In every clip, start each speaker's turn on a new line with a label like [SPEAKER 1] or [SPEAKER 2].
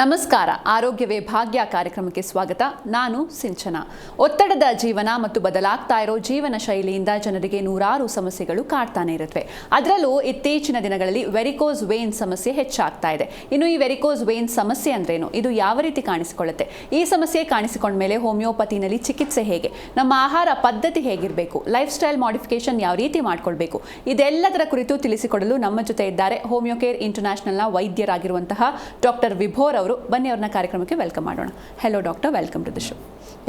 [SPEAKER 1] ನಮಸ್ಕಾರ. ಆರೋಗ್ಯವೇ ಭಾಗ್ಯ ಕಾರ್ಯಕ್ರಮಕ್ಕೆ ಸ್ವಾಗತ. ನಾನು ಸಿಂಚನ. ಒತ್ತಡದ ಜೀವನ ಮತ್ತು ಬದಲಾಗ್ತಾ ಇರೋ ಜೀವನ ಶೈಲಿಯಿಂದ ಜನರಿಗೆ ನೂರಾರು ಸಮಸ್ಯೆಗಳು ಕಾಡ್ತಾನೆ ಇರುತ್ತವೆ ಅದರಲ್ಲೂ ಇತ್ತೀಚಿನ ದಿನಗಳಲ್ಲಿ ವೆರಿಕೋಸ್ ವೇನ್ ಸಮಸ್ಯೆ ಹೆಚ್ಚಾಗ್ತಾ ಇದೆ. ಇನ್ನು ಈ ವೆರಿಕೋಸ್ ವೇನ್ ಸಮಸ್ಯೆ ಅಂದ್ರೇನು? ಇದು ಯಾವ ರೀತಿ ಕಾಣಿಸಿಕೊಳ್ಳುತ್ತೆ? ಈ ಸಮಸ್ಯೆ ಕಾಣಿಸಿಕೊಂಡ ಮೇಲೆ ಹೋಮಿಯೋಪತಿನಲ್ಲಿ ಚಿಕಿತ್ಸೆ ಹೇಗೆ? ನಮ್ಮ ಆಹಾರ ಪದ್ಧತಿ ಹೇಗಿರಬೇಕು? ಲೈಫ್ ಸ್ಟೈಲ್ ಮಾಡಿಫಿಕೇಶನ್ ಯಾವ ರೀತಿ ಮಾಡಿಕೊಳ್ಬೇಕು? ಇದೆಲ್ಲದರ ಕುರಿತು ತಿಳಿಸಿಕೊಡಲು ನಮ್ಮ ಜೊತೆ ಇದ್ದಾರೆ ಹೋಮಿಯೋಕೇರ್ ಇಂಟರ್ನ್ಯಾಷನಲ್ನ ವೈದ್ಯರಾಗಿರುವಂತಹ ಡಾಕ್ಟರ್ ವಿಭೋರ್ ಅವರು, ಬನ್ನಿ ಅವ್ರನ್ನ ಕಾರ್ಯಕ್ರಮಕ್ಕೆ ವೆಲ್ಕಮ್ ಮಾಡೋಣ. Hello doctor welcome to the show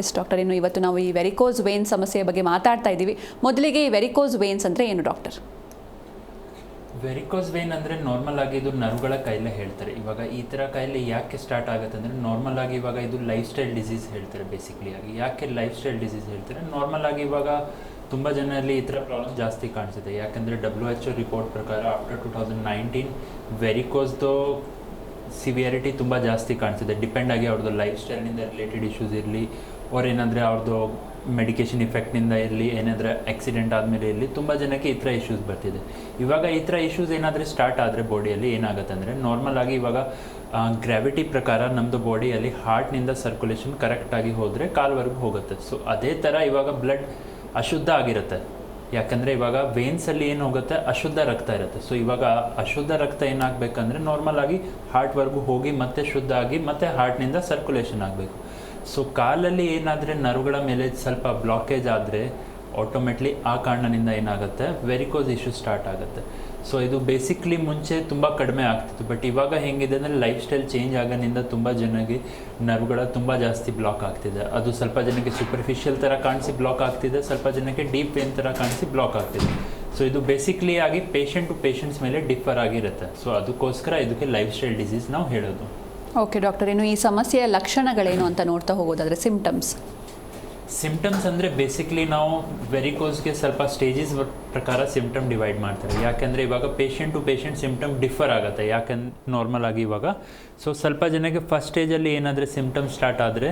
[SPEAKER 1] yes doctor ಇನ್ನು ಇವತ್ತು ನಾವು ಈ ವೆರಿಕೋಸ್ ವೇನ್ ಸಮಸ್ಯೆಯ ಬಗ್ಗೆ ಮಾತಾಡ್ತಾ ಇದ್ದೀವಿ. ಮೊದಲಿಗೆ ಈ ವೆರಿಕೋಸ್ ವೇನ್ಸ್ ಅಂದರೆ ಏನು ಡಾಕ್ಟರ್
[SPEAKER 2] ವೆರಿಕೋಸ್ ವೇನ್ ಅಂದರೆ ನಾರ್ಮಲ್ ಆಗಿ ಇದು ನರುಗಳ ಕಾಯಿಲೆ ಹೇಳ್ತಾರೆ. ಇವಾಗ ಈ ಥರ ಕಾಯಿಲೆ ಯಾಕೆ ಸ್ಟಾರ್ಟ್ ಆಗುತ್ತೆ ಅಂದರೆ ನಾರ್ಮಲ್ ಆಗಿ ಇವಾಗ ಇದು ಲೈಫ್ ಸ್ಟೈಲ್ ಡಿಸೀಸ್ ಹೇಳ್ತಾರೆ ಬೇಸಿಕ್ಲಿ ಆಗಿ. ಯಾಕೆ ಲೈಫ್ ಸ್ಟೈಲ್ ಡಿಸೀಸ್ ಹೇಳ್ತಾರೆ? ನಾರ್ಮಲ್ ಆಗಿ ಇವಾಗ ತುಂಬ ಜನರಲ್ಲಿ ಈ ಥರ ಪ್ರಾಬ್ಲಮ್ ಜಾಸ್ತಿ ಕಾಣಿಸುತ್ತೆ. ಯಾಕಂದರೆ ಡಬ್ಲ್ಯೂ ಎಚ್ ರಿಪೋರ್ಟ್ ಪ್ರಕಾರ ಆಫ್ಟರ್ ಟು ತೌಸಂಡ್ ನೈನ್ಟೀನ್ ವೆರಿಕೋಸ್ದು ಸಿವಿಯಾರಿಟಿ ತುಂಬ ಜಾಸ್ತಿ ಕಾಣಿಸಿದೆ ಡಿಪೆಂಡ್ ಆಗಿ ಅವ್ರದ್ದು ಲೈಫ್ ಸ್ಟೈಲ್ನಿಂದ ರಿಲೇಟೆಡ್ ಇಶ್ಯೂಸ್ ಇರಲಿ ಅವ್ರು ಏನಂದರೆ ಅವ್ರದ್ದು ಮೆಡಿಕೇಷನ್ ಇಫೆಕ್ಟ್ನಿಂದ ಇರಲಿ, ಏನಾದರೆ ಆಕ್ಸಿಡೆಂಟ್ ಆದಮೇಲೆ ಇರಲಿ, ತುಂಬ ಜನಕ್ಕೆ ಈ ಥರ ಇಶ್ಯೂಸ್ ಬರ್ತಿದೆ. ಇವಾಗ ಈ ಥರ ಇಶ್ಯೂಸ್ ಏನಾದರೂ ಸ್ಟಾರ್ಟ್ ಆದರೆ ಬಾಡಿಯಲ್ಲಿ ಏನಾಗುತ್ತೆ ಅಂದರೆ ನಾರ್ಮಲ್ ಆಗಿ ಇವಾಗ ಗ್ರಾವಿಟಿ ಪ್ರಕಾರ ನಮ್ಮದು ಬಾಡಿಯಲ್ಲಿ ಹಾರ್ಟ್ನಿಂದ ಸರ್ಕ್ಯುಲೇಷನ್ ಕರೆಕ್ಟಾಗಿ ಹೋದರೆ ಕಾಲ್ವರೆಗೂ ಹೋಗುತ್ತೆ. ಸೊ ಅದೇ ಥರ ಇವಾಗ ಬ್ಲಡ್ ಅಶುದ್ಧ ಆಗಿರುತ್ತೆ. ಯಾಕಂದರೆ ಇವಾಗ ವೇನ್ಸಲ್ಲಿ ಏನು ಹೋಗುತ್ತೆ? ಅಶುದ್ಧ ರಕ್ತ ಇರುತ್ತೆ. ಸೊ ಇವಾಗ ಅಶುದ್ಧ ರಕ್ತ ಏನಾಗಬೇಕಂದ್ರೆ ನಾರ್ಮಲ್ ಆಗಿ ಹಾರ್ಟ್ವರೆಗೂ ಹೋಗಿ ಮತ್ತೆ ಶುದ್ಧ ಆಗಿ ಮತ್ತೆ ಹಾರ್ಟ್ನಿಂದ ಸರ್ಕ್ಯುಲೇಷನ್ ಆಗಬೇಕು. ಸೊ ಕಾಲಲ್ಲಿ ಏನಾದರೆ ನರುಗಳ ಮೇಲೆ ಸ್ವಲ್ಪ ಬ್ಲಾಕೇಜ್ ಆದರೆ ಆಟೋಮೆಟ್ಲಿ ಆ ಕಾರಣದಿಂದ ಏನಾಗುತ್ತೆ? ವೆರಿಕೋಸ್ ಇಶ್ಯೂ ಸ್ಟಾರ್ಟ್ ಆಗುತ್ತೆ. ಸೊ ಇದು ಬೇಸಿಕ್ಲಿ ಮುಂಚೆ ತುಂಬ ಕಡಿಮೆ ಆಗ್ತಿತ್ತು. ಬಟ್ ಇವಾಗ ಹೆಂಗಿದೆ ಅಂದರೆ ಲೈಫ್ ಸ್ಟೈಲ್ ಚೇಂಜ್ ಆಗೋದ್ರಿಂದ ತುಂಬ ಜನಕ್ಕೆ ನರ್ವ್ಗಳ ತುಂಬ ಜಾಸ್ತಿ ಬ್ಲಾಕ್ ಆಗ್ತಿದೆ. ಅದು ಸ್ವಲ್ಪ ಜನಕ್ಕೆ ಸೂಪರ್ಫಿಷಿಯಲ್ ಥರ ಕಾಣಿಸಿ ಬ್ಲಾಕ್ ಆಗ್ತಿದೆ. ಸ್ವಲ್ಪ ಜನಕ್ಕೆ ಡೀಪ್ ಪೇನ್ ಥರ ಕಾಣಿಸಿ ಬ್ಲಾಕ್ ಆಗ್ತಿದೆ. ಸೊ ಇದು ಬೇಸಿಕ್ಲಿ ಆಗಿ ಪೇಷಂಟ್ ಟು ಪೇಷಂಟ್ಸ್ ಮೇಲೆ ಡಿಫರ್ ಆಗಿರುತ್ತೆ. ಸೊ ಅದಕ್ಕೋಸ್ಕರ ಇದಕ್ಕೆ ಲೈಫ್ ಸ್ಟೈಲ್ ಡಿಸೀಸ್ ನಾವು ಹೇಳೋದು.
[SPEAKER 1] ಓಕೆ ಡಾಕ್ಟರ್ ಇನ್ನು ಈ ಸಮಸ್ಯೆಯ ಲಕ್ಷಣಗಳೇನು ಅಂತ ನೋಡ್ತಾ ಹೋಗೋದಾದ್ರೆ ಸಿಂಪ್ಟಮ್ಸ್
[SPEAKER 2] ಸಿಂಪ್ಟಮ್ಸ್ ಅಂದರೆ ಬೇಸಿಕ್ಲಿ ನಾವು ವೆರಿಕೋಸ್ಗೆ ಸ್ವಲ್ಪ ಸ್ಟೇಜಸ್ ಪ್ರಕಾರ ಸಿಂಪ್ಟಮ್ ಡಿವೈಡ್ ಮಾಡ್ತಾರೆ. ಯಾಕೆಂದರೆ ಇವಾಗ patient to patient symptom differ ಆಗುತ್ತೆ. ಯಾಕಂದ್ರೆ ನಾರ್ಮಲ್ ಆಗಿ ಇವಾಗ. ಸೊ ಸ್ವಲ್ಪ ಜನಕ್ಕೆ ಫಸ್ಟ್ ಸ್ಟೇಜಲ್ಲಿ ಏನಾದರೆ ಸಿಂಪ್ಟಮ್ ಸ್ಟಾರ್ಟ್ ಆದರೆ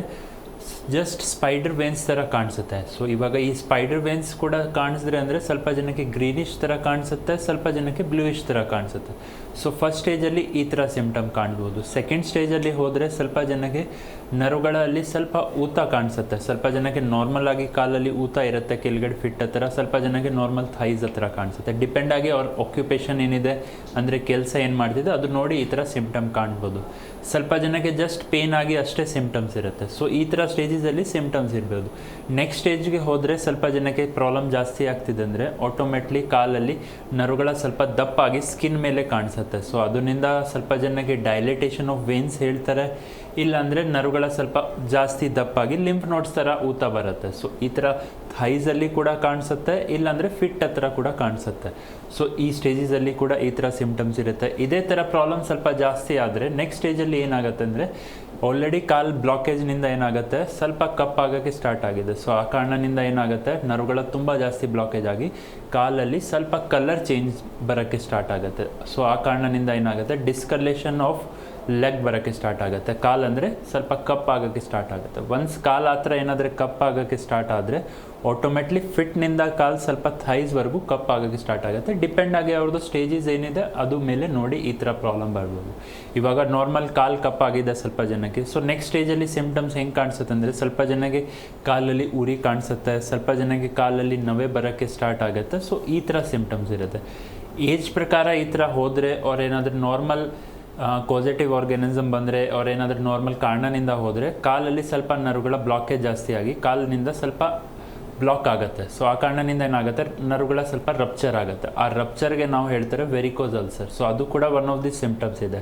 [SPEAKER 2] ಜಸ್ಟ್ ಸ್ಪೈಡರ್ ವೇನ್ಸ್ ಥರ ಕಾಣಿಸುತ್ತೆ. ಸೊ ಇವಾಗ ಈ ಸ್ಪೈಡರ್ ವೇನ್ಸ್ ಕೂಡ ಕಾಣಿಸಿದ್ರೆ ಅಂದರೆ ಸ್ವಲ್ಪ ಜನಕ್ಕೆ ಗ್ರೀನಿಶ್ ಥರ ಕಾಣಿಸುತ್ತೆ, ಸ್ವಲ್ಪ ಜನಕ್ಕೆ ಬ್ಲೂಯಿಶ್ ಥರ ಕಾಣಿಸುತ್ತೆ. ಸೊ ಫಸ್ಟ್ ಸ್ಟೇಜಲ್ಲಿ ಈ ಥರ ಸಿಂಪ್ಟಮ್ ಕಾಣ್ಬೋದು. ಸೆಕೆಂಡ್ ಸ್ಟೇಜಲ್ಲಿ ಹೋದರೆ ಸ್ವಲ್ಪ ಜನಕ್ಕೆ ನರುಗಳಲ್ಲಿ ಸ್ವಲ್ಪ ಊತ ಕಾಣಿಸುತ್ತೆ. ಸ್ವಲ್ಪ ಜನಕ್ಕೆ ನಾರ್ಮಲ್ ಆಗಿ ಕಾಲಲ್ಲಿ ಊತ ಇರುತ್ತೆ, ಕೆಳಗಡೆ ಫಿಟ್ ಹತ್ತಿರ ಸ್ವಲ್ಪ ಜನಕ್ಕೆ ನಾರ್ಮಲ್ ಥೈಸ್ ಹತ್ರ ಕಾಣಿಸುತ್ತೆ. ಡಿಪೆಂಡ್ ಆಗಿ ಅವ್ರ ಆಕ್ಯುಪೇಷನ್ ಏನಿದೆ, ಅಂದರೆ ಕೆಲಸ ಏನು ಮಾಡ್ತಿದೆ, ಅದು ನೋಡಿ ಈ ಥರ ಸಿಂಪ್ಟಮ್ ಕಾಣ್ಬೋದು. ಸ್ವಲ್ಪ ಜನಕ್ಕೆ ಜಸ್ಟ್ ಪೇನ್ ಆಗಿ ಅಷ್ಟೇ ಸಿಂಪ್ಟಮ್ಸ್ ಇರುತ್ತೆ. ಸೊ ಈ ಥರ ಸ್ಟೇಜಸಲ್ಲಿ ಸಿಂಪ್ಟಮ್ಸ್ ಇರ್ಬೋದು. ನೆಕ್ಸ್ಟ್ ಸ್ಟೇಜ್ಗೆ ಹೋದರೆ ಸ್ವಲ್ಪ ಜನಕ್ಕೆ ಪ್ರಾಬ್ಲಮ್ ಜಾಸ್ತಿ ಆಗ್ತಿದೆ ಅಂದರೆ ಆಟೋಮೆಟ್ಲಿ ಕಾಲಲ್ಲಿ ನರುಗಳ ಸ್ವಲ್ಪ ದಪ್ಪಾಗಿ ಸ್ಕಿನ್ ಮೇಲೆ ಕಾಣಿಸುತ್ತೆ. ಸೊ ಅದರಿಂದ ಸ್ವಲ್ಪ ಜನಕ್ಕೆ ಡೈಲೇಟೇಷನ್ ಆಫ್ ವೇನ್ಸ್ ಹೇಳ್ತಾರೆ. ಇಲ್ಲಾಂದರೆ ನರುಗಳ ಸ್ವಲ್ಪ ಜಾಸ್ತಿ ದಪ್ಪಾಗಿ ಲಿಂಫ್ ನೋಟ್ಸ್ ಥರ ಊತ ಬರುತ್ತೆ. ಸೊ ಈ ಥರ ಥೈಸಲ್ಲಿ ಕೂಡ ಕಾಣಿಸುತ್ತೆ, ಇಲ್ಲಾಂದರೆ ಫಿಟ್ ಹತ್ರ ಕೂಡ ಕಾಣಿಸುತ್ತೆ. ಸೊ ಈ ಸ್ಟೇಜಸಲ್ಲಿ ಕೂಡ ಈ ಥರ ಸಿಂಪ್ಟಮ್ಸ್ ಇರುತ್ತೆ. ಇದೇ ಥರ ಪ್ರಾಬ್ಲಮ್ ಸ್ವಲ್ಪ ಜಾಸ್ತಿ ಆದರೆ ನೆಕ್ಸ್ಟ್ ಸ್ಟೇಜಲ್ಲಿ ಏನಾಗುತ್ತೆ ಅಂದರೆ ಆಲ್ರೆಡಿ ಕಾಲ್ ಬ್ಲಾಕೇಜ್ನಿಂದ ಏನಾಗುತ್ತೆ, ಸ್ವಲ್ಪ ಕಪ್ ಆಗೋಕ್ಕೆ ಸ್ಟಾರ್ಟ್ ಆಗಿದೆ. ಸೊ ಆ ಕಾರಣದಿಂದ ಏನಾಗುತ್ತೆ, ನರುಗಳ ತುಂಬ ಜಾಸ್ತಿ ಬ್ಲಾಕೇಜ್ ಆಗಿ ಕಾಲಲ್ಲಿ ಸ್ವಲ್ಪ ಕಲರ್ ಚೇಂಜ್ ಬರೋಕ್ಕೆ ಸ್ಟಾರ್ಟ್ ಆಗುತ್ತೆ. ಸೊ ಆ ಕಾರಣದಿಂದ ಏನಾಗುತ್ತೆ ಡಿಸ್ಕಲೇಷನ್ ಆಫ್ ಲೆಗ್ ಬರೋಕ್ಕೆ ಸ್ಟಾರ್ಟ್ ಆಗುತ್ತೆ. ಕಾಲ್ ಅಂದರೆ ಸ್ವಲ್ಪ ಕಪ್ ಆಗೋಕ್ಕೆ ಸ್ಟಾರ್ಟ್ ಆಗುತ್ತೆ. ಒನ್ಸ್ ಕಾಲ್ ಆ ಥರ ಏನಾದರೆ ಕಪ್ ಆಗೋಕ್ಕೆ ಸ್ಟಾರ್ಟ್ ಆದರೆ ಆಟೋಮೆಟ್ಲಿ ಫಿಟ್ನಿಂದ ಕಾಲ್ ಸ್ವಲ್ಪ ಥೈಸ್ವರೆಗೂ ಕಪ್ ಆಗೋಕ್ಕೆ ಸ್ಟಾರ್ಟ್ ಆಗುತ್ತೆ. ಡಿಪೆಂಡ್ ಆಗಿ ಅವ್ರದ್ದು ಸ್ಟೇಜಸ್ ಏನಿದೆ, ಅದು ಮೇಲೆ ನೋಡಿ ಈ ಥರ ಪ್ರಾಬ್ಲಮ್ ಬರ್ಬೋದು. ಇವಾಗ ನಾರ್ಮಲ್ ಕಾಲ್ ಕಪ್ ಆಗಿದೆ ಸ್ವಲ್ಪ ಜನಕ್ಕೆ. ಸೊ ನೆಕ್ಸ್ಟ್ ಸ್ಟೇಜಲ್ಲಿ ಸಿಂಪ್ಟಮ್ಸ್ ಹೆಂಗೆ ಕಾಣಿಸುತ್ತೆ ಅಂದರೆ, ಸ್ವಲ್ಪ ಜನಕ್ಕೆ ಕಾಲಲ್ಲಿ ಉರಿ ಕಾಣಿಸುತ್ತೆ, ಸ್ವಲ್ಪ ಜನಕ್ಕೆ ಕಾಲಲ್ಲಿ ನವೆ ಬರೋಕ್ಕೆ ಸ್ಟಾರ್ಟ್ ಆಗುತ್ತೆ. ಸೊ ಈ ಥರ ಸಿಂಪ್ಟಮ್ಸ್ ಇರುತ್ತೆ. ಏಜ್ ಪ್ರಕಾರ ಈ ಥರ ಹೋದರೆ ಅವ್ರು ಏನಾದರೂ ನಾರ್ಮಲ್ ಪಾಸಿಟಿವ್ ಆರ್ಗ್ಯಾನಿಸಮ್ ಬಂದರೆ ಅವ್ರೇನಾದರೂ ನಾರ್ಮಲ್ ಕಾರಣದಿಂದ ಹೋದರೆ ಕಾಲಲ್ಲಿ ಸ್ವಲ್ಪ ನರುಗಳ ಬ್ಲಾಕೇಜ್ ಜಾಸ್ತಿಯಾಗಿ ಕಾಲಿನಿಂದ ಸ್ವಲ್ಪ ಬ್ಲಾಕ್ ಆಗುತ್ತೆ. ಸೊ ಆ ಕಾರಣದಿಂದ ಏನಾಗುತ್ತೆ? ನರ್ವ್ಗಳ ಸ್ವಲ್ಪ ರಪ್ಚರ್ ಆಗುತ್ತೆ. ಆ ರಪ್ಚರ್ಗೆ ನಾವು ಹೇಳ್ತಾರೆ ವೆರಿಕೋಸ್ ಅಲ್ಸರ್ ಸೊ ಅದು ಕೂಡ ಒನ್ ಆಫ್ ದಿ ಸಿಂಪ್ಟಮ್ಸ್ ಇದೆ.